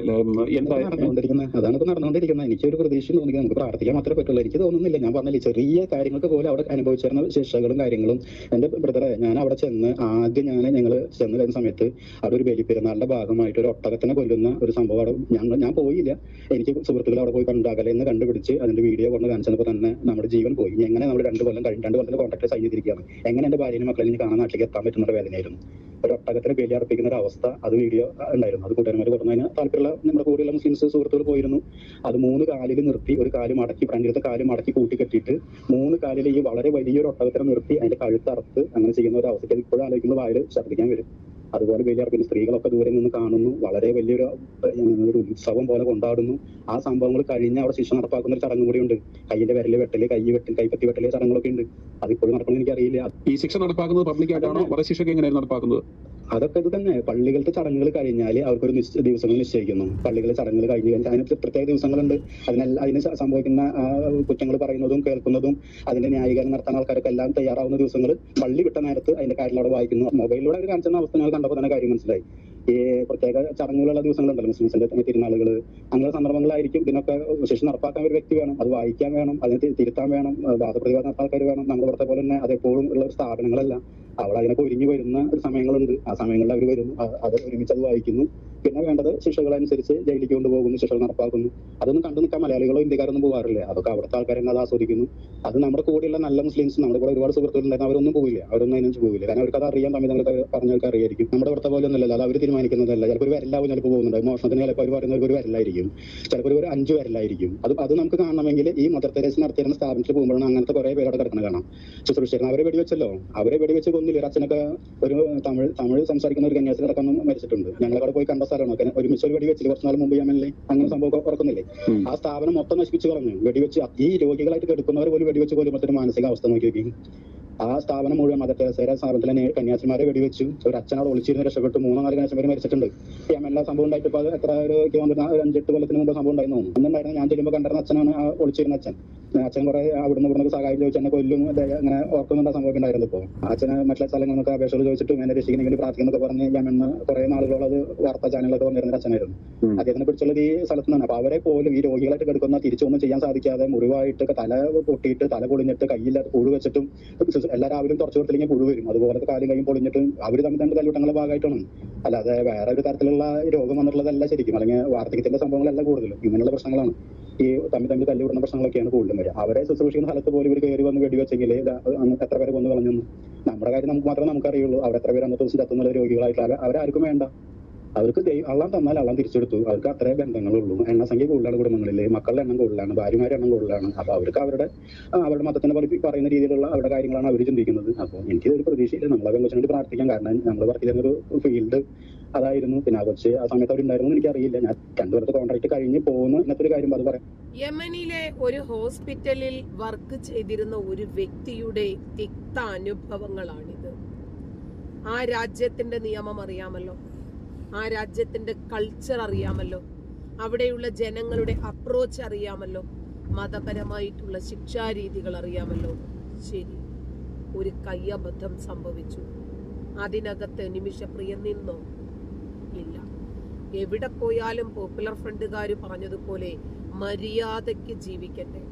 എന്താ നടന്നുകൊണ്ടിരിക്കുന്നത് അതാണ് ഇപ്പൊ നടന്നുകൊണ്ടിരിക്കുന്നത് എനിക്ക് ഒരു പ്രതീക്ഷ തോന്നിക്കുന്നത് നമുക്ക് പ്രാർത്ഥിക്കാൻ മാത്രമേ പറ്റുള്ളൂ. എനിക്ക് തോന്നുന്നില്ല. ഞാൻ പറഞ്ഞില്ല ചെറിയ കാര്യങ്ങൾക്ക് പോലും അവിടെ അനുഭവിച്ചിരുന്ന ശിക്ഷകളും കാര്യങ്ങളും എന്റെ ബ്രദറെ ഞാൻ അവിടെ ചെന്ന് ആദ്യം ഞാൻ ഞങ്ങൾ ചെന്ന് കഴിഞ്ഞ സമയത്ത് അവിടെ ഒരു ബലിപ്പെരുന്നാളിന്റെ ഭാഗമായിട്ട് ഒരു ഒട്ടകത്തിനെ കൊല്ലുന്ന ഒരു സംഭവം അവിടെ ഞങ്ങൾ ഞാൻ പോയില്ല. എനിക്ക് സുഹൃത്തുക്കൾ അവിടെ പോയി കണ്ടു അകലെന്ന് കണ്ടുപിടിച്ച് അതിന്റെ വീഡിയോ കൊണ്ട് കാണിച്ചപ്പോൾ തന്നെ നമ്മുടെ ജീവൻ പോയി. എങ്ങനെ നമ്മൾ രണ്ട് കൊല്ലം കഴിഞ്ഞ് രണ്ട് കൊല്ലം കോൺട്രാക്ട് സൈൻ ചെയ്തിരിക്കുകയാണ്? എങ്ങനെ എന്റെ ഭാര്യയും മക്കളെ എനിക്ക് കാണാൻ നാട്ടിലേക്ക് എത്താൻ പറ്റുന്ന ഒരു വേദനയായിരുന്നു. ഒരു ഒട്ടകത്തിന് ബലി അർപ്പിക്കുന്ന ഒരു അവസ്ഥ അത് വീഡിയോ ഉണ്ടായിരുന്നു. അത് കൂട്ടുകാരന്മാർ കൊടുക്കുന്നതിന് താല്പര്യമുള്ള നമ്മുടെ കൂടെയുള്ള മുസ്ലിംസ് സുഹൃത്തുക്കൾ പോയിരുന്നു. അത് മൂന്ന് കാലിൽ നിർത്തി ഒരു കാൽ മടക്കി ഫ്രണ്ടിലത്തെ കാൽ അടക്കി കൂട്ടി മൂന്ന് കാലിൽ ഈ വളരെ വലിയൊരു ഒട്ടകത്തിനെ നിർത്തി അതിന്റെ കഴുത്തറുത്ത് അങ്ങനെ ചെയ്യുന്ന ഒരു അവസ്ഥയ്ക്ക് ഇപ്പോഴും ആലോചിക്കുമ്പോൾ വായിൽ ഛർദ്ദിക്കാൻ വരും. അതുപോലെ വലിയ പിന്നെ സ്ത്രീകളൊക്കെ ദൂരെ നിന്ന് കാണുന്നു. വളരെ വലിയൊരു ഒരു ഉത്സവം പോലെ കൊണ്ടാടുന്നു. ആ സംഭവങ്ങൾ കഴിഞ്ഞ് അവിടെ ശിക്ഷ നടപ്പാക്കുന്ന ഒരു ചടങ്ങ് കൂടിയുണ്ട്. കയ്യിന്റെ വിരൽ വെട്ടൽ കൈ വെട്ടൽ കൈപ്പത്തി വെട്ടൽ ചടങ്ങുകളൊക്കെ ഉണ്ട്. അതിപ്പോഴും നടക്കണമെന്ന് എനിക്കറിയില്ല. ഈ ശിക്ഷ നടപ്പാക്കുന്നത് പബ്ലിക്കായിട്ടാണോ ശിക്ഷ എങ്ങനെയാണ് നടപ്പാക്കുന്നത്? അതൊക്കെ ഇത് തന്നെ. പള്ളികളുടെ ചടങ്ങുകൾ കഴിഞ്ഞാൽ അവർക്കൊരു ദിവസങ്ങൾ നിശ്ചയിക്കുന്നു. പള്ളികളിലെ ചടങ്ങുകൾ കഴിഞ്ഞ് കഴിഞ്ഞാൽ അതിന് പ്രത്യേക ദിവസങ്ങളുണ്ട്. അതിനെല്ലാം അതിന് സംഭവിക്കുന്ന കുറ്റങ്ങൾ പറയുന്നതും കേൾക്കുന്നതും അതിന്റെ ന്യായീകരണം നടത്താൻ ആൾക്കാരൊക്കെ എല്ലാം തയ്യാറാവുന്ന ദിവസങ്ങൾ പള്ളി വിട്ട നേരത്ത് അതിന്റെ കാര്യം അവിടെ വായിക്കുന്നു. മൊബൈലിലൂടെ അവർ കാണിച്ചെന്ന അവസ്ഥ ഞങ്ങൾ കണ്ടപ്പോൾ തന്നെ കാര്യം മനസ്സിലായി. ഈ പ്രത്യേക ചടങ്ങുകളുള്ള ദിവസങ്ങളുണ്ടല്ലോ മുസ്ലിംസിന്റെ തിരുനാളുകൾ അങ്ങനെ സന്ദർഭങ്ങളായിരിക്കും ഇതിനൊക്കെ ശിക്ഷ നടപ്പാക്കാൻ ഒരു വ്യക്തി വേണം അത് വായിക്കാൻ വേണം അതിനെ തിരുത്താൻ വേണം വാദപ്രതിവാദ നടത്താൻ വേണം. നമ്മുടെ ഇവിടുത്തെ പോലെ തന്നെ അത് എപ്പോഴും ഉള്ള ഒരു സ്ഥാപനങ്ങളല്ല. അവൾ അതിനൊക്കെ ഒരുങ്ങി വരുന്ന ഒരു സമയങ്ങളുണ്ട്. ആ സമയങ്ങളിൽ അവർ വരുന്നു അത് ഒരുമിച്ച് അത് വായിക്കുന്നു. പിന്നെ വേണ്ടത് ശിക്ഷകൾ അനുസരിച്ച് ജയിലിലേക്ക് കൊണ്ടുപോകുന്നു ശിക്ഷകൾ നടപ്പാക്കുന്നു. അതൊന്നും കണ്ടു നിൽക്കാൻ മലയാളികളോ ഇന്ത്യക്കാരൊന്നും പോകാറില്ല അതൊക്കെ അവിടുത്തെ ആൾക്കാർ തന്നെ അത് ആസ്വദിക്കുന്നു. അത് നമ്മുടെ കൂടെയുള്ള നല്ല മുസ്ലിംസ് നമ്മുടെ കൂടെ ഒരുപാട് സുഹൃത്തുക്കളുണ്ടായിരുന്നു. അവരൊന്നും പോവില്ല. അവരൊന്നും അതിനൊന്നും പോവില്ല. കാരണം അവർക്ക് അത് അറിയാൻ തമ്മിൽ പറഞ്ഞവർക്ക് അറിയായിരിക്കും. നമ്മുടെ ഇവിടുത്തെ പോലെ ഒന്നുമല്ല അത് അവർ തീരുമാനിക്കുന്നതല്ല. ചിലപ്പോൾ ഒരു വരലാവും ചിലപ്പോൾ പോകുന്നുണ്ട് മോഷണത്തിന് ചിലപ്പോൾ അവർ പറയുന്ന ഒരു വരലായിരിക്കും. ചിലപ്പോൾ ഒരു അഞ്ച് വരലായിരിക്കും. അത് അത് നമുക്ക് കാണണമെങ്കിൽ ഈ മദർ തെരേസ് നടത്തിയിരുന്ന സ്ഥാപനത്തിൽ പോകുമ്പോഴാണ് അങ്ങനത്തെ കുറെ പേരവിടെ കിടക്കുന്നത് കാണാം. ശുശ്രൂഷിച്ചിരുന്നു അവരെ വെടിവെച്ചല്ലോ. അവരെ വെടിവെച്ച് കൊന്നില്ല? ഒരു അച്ഛനൊക്കെ ഒരു തമിഴ് തമിഴ് സംസാരിക്കുന്ന ഒരു കന്യാസി കിടക്കുന്നു മരിച്ചിട്ടുണ്ട്. ഞങ്ങളവിടെ പോയി കണ്ട സ്ഥലമാണ്. ഒരു വെടിവെച്ചില്ല? കുറച്ച് നാൾ മുമ്പ് യമനിലെ അങ്ങനെ സംഭവം ഉറക്കുന്നില്ലേ? ആ സ്ഥാപനം മൊത്തം നശിപ്പിച്ചു കളഞ്ഞു. വെടിവെച്ച് ഈ രോഗികളായിട്ട് കിടക്കുന്നവർ പോലും വെടിവെച്ച് മാനസിക അവസ്ഥ നോക്കി നോക്കി. ആ സ്ഥാപനം മുഴുവൻ മദർ തെരേസയുടെ സ്ഥാപനത്തിലെ കന്യാസിമാരെ വെടിവെച്ചു. ഒരു അച്ഛനോട് ഒളിച്ചിരുന്ന് രക്ഷപ്പെട്ടു. മൂന്നോ നാല് കന്യാസിമാർ മരിച്ചിട്ടുണ്ട്. ഈ എല്ലാ സംഭവം ഉണ്ടായിട്ട് ഇപ്പൊ അത് എത്ര ഒരു ഒരു അഞ്ചെട്ട് കൊല്ലത്തിന് മുമ്പ് സംഭവം ഉണ്ടായിരുന്നു. അന്നുണ്ടായിരുന്നു ഞാൻ ചെല്ലുമ്പോൾ കണ്ടിരുന്ന അച്ഛനാണ് ആ ഒളിച്ചിരുന്ന അച്ഛൻ. അച്ഛൻ കുറെ അവിടുന്ന് ഇവിടുന്ന് സഹായം ചോദിച്ചു എന്നെ കൊല്ലും. അങ്ങനെ ഓർക്കുന്നുണ്ട സംഭവം ഉണ്ടായിരുന്നു ഇപ്പോൾ അച്ഛന് മറ്റുള്ള സ്ഥലങ്ങളൊക്കെ അപേക്ഷകൾ ചോദിച്ചിട്ട് എന്നെ രക്ഷിക്കണമെങ്കിൽ പ്രാർത്ഥിക്കുന്നൊക്കെ പറഞ്ഞ് ഞാൻ എന്ന് കുറെ നാളുകളത് വാർത്താ ചാനലൊക്കെ വന്നിരുന്ന അച്ഛനായിരുന്നു. അദ്ദേഹത്തിനെ പിടിച്ചുള്ളത് ഈ സ്ഥലത്ത് നിന്നാണ്. അപ്പൊ അവരെ പോലും ഈ രോഗികളായിട്ട് കിടക്കുന്ന തിരിച്ചൊന്നും ചെയ്യാൻ സാധിക്കാതെ മുറിവായിട്ട് തല പൊട്ടിയിട്ട് തല പൊളിഞ്ഞിട്ട് കയ്യില്ലാത്ത പുഴു വെച്ചിട്ടും എല്ലാ രാവിലെയും തുറച്ചു കൊടുത്തില്ലെങ്കിൽ പുഴു വരും. അതുപോലത്തെ കാര്യം കഴിയും പൊളിഞ്ഞിട്ടും അവർ തമ്മിൽ തന്നെ തല്ലുട്ടങ്ങളുടെ ഭാഗമായിട്ടാണ്. അല്ലാതെ വേറെ ഒരു തരത്തിലുള്ള രോഗം വന്നിട്ടുള്ളതല്ല ശരിക്കും. അല്ലെങ്കിൽ വാർദ്ധക്യത്തിന്റെ സംഭവങ്ങളല്ല കൂടുതലും. ഇങ്ങനെയുള്ള പ്രശ്നങ്ങളാണ്. ഈ തമ്മിൽ തമ്മിൽ തല്ലുവിടുന്ന പ്രശ്നങ്ങളൊക്കെയാണ് കൂടുതലും വരിക. അവരെ ശുശ്രൂഷിക്കുന്ന സ്ഥലത്ത് പോലും ഇവർ കയറി വന്ന് വെടിവെച്ചെങ്കിൽ എത്ര പേരെ കൊന്നു കളഞ്ഞു നമ്മുടെ കാര്യം നമുക്ക് മാത്രമേ നമുക്കറിയുള്ളൂ. അവർ എത്ര പേര് അന്നത്തെ ദിവസം ചത്തുന്നുള്ള രോഗികളായിട്ടുള്ള അവരെ- അവരാർക്കും വേണ്ട. അവർക്ക് അള്ളാൻ തന്നാൽ അള്ളാൻ തിരിച്ചെടുത്തു. അവർക്ക് അത്രേ ബന്ധങ്ങളുള്ളൂ. എണ്ണസംഖ്യ കൂടുതലാണ് കുടുംബങ്ങളിൽ മക്കളുടെ എണ്ണം കൂടുതലാണ് ഭാര്യമാരുടെ എണ്ണം കൂടുതലാണ്. അപ്പൊ അവർക്ക് അവരുടെ അവരുടെ മതത്തിനെ പഠിപ്പി പറയുന്ന രീതിയിലുള്ള അവരുടെ കാര്യങ്ങളാണ് അവർ ചിന്തിക്കുന്നത്. അപ്പോൾ എനിക്ക് ഒരു പ്രതീക്ഷയില്ല. നമ്മളെ വെച്ചിട്ട് വേണ്ടി കാരണം നമ്മൾ വർക്ക് ചെയ്യുന്ന ഒരു ഫീൽഡ് അതായിരുന്നു. പിന്നെ ആ കൊച്ച് ആ സമയത്ത് അവരുണ്ടായിരുന്നു എനിക്കറിയില്ല. ഞാൻ രണ്ടു വർഷത്തെ കോൺട്രാക്ട് കഴിഞ്ഞ് പോകുന്ന ഇങ്ങനത്തെ ഒരു കാര്യം അത് യമനിലെ ഒരു ഹോസ്പിറ്റലിൽ വർക്ക് ചെയ്തിരുന്ന ഒരു വ്യക്തിയുടെ തിക്ത അനുഭവങ്ങളാണിത് ആ രാജ്യത്തിന്റെ നിയമം അറിയാമല്ലോ. ആ രാജ്യത്തിന്റെ കൾച്ചർ അറിയാമല്ലോ. അവിടെയുള്ള ജനങ്ങളുടെ അപ്രോച്ച് അറിയാമല്ലോ. മതപരമായിട്ടുള്ള ശിക്ഷാരീതികൾ അറിയാമല്ലോ. ശരി ഒരു കയ്യബദ്ധം സംഭവിച്ചു. അതിനകത്ത് നിമിഷപ്രിയ നിന്നോ? ഇല്ല. എവിടെ പോയാലും പോപ്പുലർ ഫ്രണ്ടുകാർ പറഞ്ഞതുപോലെ മര്യാദയ്ക്ക് ജീവിക്കട്ടെ.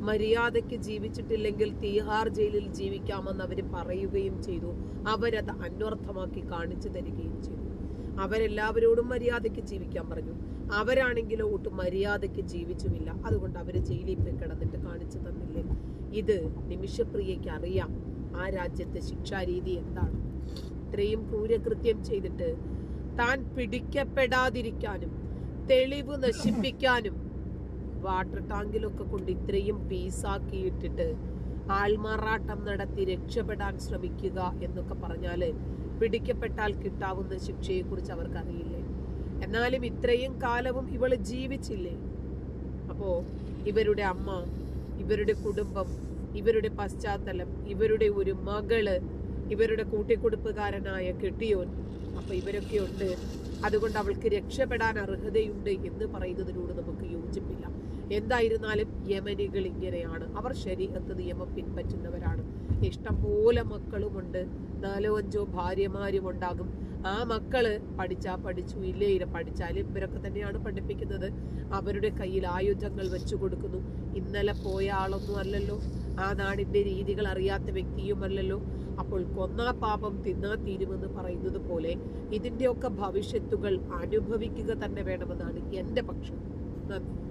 മര്യാദയ്ക്ക് ജീവിച്ചിട്ടില്ലെങ്കിൽ തീഹാർ ജയിലിൽ ജീവിക്കാമെന്ന് അവർ പറയുകയും ചെയ്തു. അവരത് അന്വർത്ഥമാക്കി കാണിച്ചു തരികയും ചെയ്തു. അവരെല്ലാവരോടും മര്യാദയ്ക്ക് ജീവിക്കാൻ പറഞ്ഞു. അവരാണെങ്കിലോ ഒട്ടും മര്യാദയ്ക്ക് ജീവിച്ചുമില്ല. അതുകൊണ്ട് അവർ ജയിലിൽ പോയി കിടന്നിട്ട് കാണിച്ചു തന്നില്ലേ? ഇത് നിമിഷപ്രിയയ്ക്ക് അറിയാം. ആ രാജ്യത്തെ ശിക്ഷാരീതി എന്താണ്? ഇത്രയും ക്രൂരകൃത്യം ചെയ്തിട്ട് താൻ പിടിക്കപ്പെടാതിരിക്കാനും തെളിവ് നശിപ്പിക്കാനും വാട്ടർ ടാങ്കിലൊക്കെ കൊണ്ട് ഇത്രയും പീസാക്കിയിട്ടിട്ട് ആൾമാറാട്ടം നടത്തി രക്ഷപ്പെടാൻ ശ്രമിക്കുക എന്നൊക്കെ പറഞ്ഞാൽ പിടിക്കപ്പെട്ടാൽ കിട്ടാവുന്ന ശിക്ഷയെ കുറിച്ച് അവർക്ക് അറിയില്ലേ എന്നാലും ഇത്രയും കാലവും ഇവൾ ജീവിച്ചില്ലേ? അപ്പോൾ ഇവരുടെ അമ്മ ഇവരുടെ കുടുംബം ഇവരുടെ പശ്ചാത്തലം ഇവരുടെ ഒരു മകൾ ഇവരുടെ കൂട്ടിക്കൊടുപ്പുകാരനായ കെട്ടിയോൻ അപ്പൊ ഇവരൊക്കെ ഉണ്ട്. അതുകൊണ്ട് അവൾക്ക് രക്ഷപ്പെടാൻ അർഹതയുണ്ട് എന്ന് പറയുന്നതിനോട് നമുക്ക് യോജിപ്പില്ല. എന്തായിരുന്നാലും യമനികൾ ഇങ്ങനെയാണ്. അവർ ശരീരത്ത് നിയമം പിൻപറ്റുന്നവരാണ്. ഇഷ്ടംപോലെ മക്കളുമുണ്ട്. നാലോ അഞ്ചോ ഭാര്യമാരും ഉണ്ടാകും ആ മക്കൾ പഠിച്ചാ പഠിച്ചു ഇല്ലേ ഇല്ല പഠിച്ചാലും ഇവരൊക്കെ തന്നെയാണ് പഠിപ്പിക്കുന്നത്. അവരുടെ കയ്യിൽ ആയുധങ്ങൾ വെച്ചു കൊടുക്കുന്നു. ഇന്നലെ പോയ ആളൊന്നും അല്ലല്ലോ. ആ നാടിന്റെ രീതികൾ അറിയാത്ത വ്യക്തിയുമല്ലല്ലോ അപ്പോൾ കൊന്നാ പാപം തിന്നാ തീരുമെന്ന് പറയുന്നത് പോലെ ഇതിന്റെയൊക്കെ ഭവിഷ്യത്തുകൾ അനുഭവിക്കുക തന്നെ വേണമെന്നാണ് എന്റെ പക്ഷം. നന്ദി.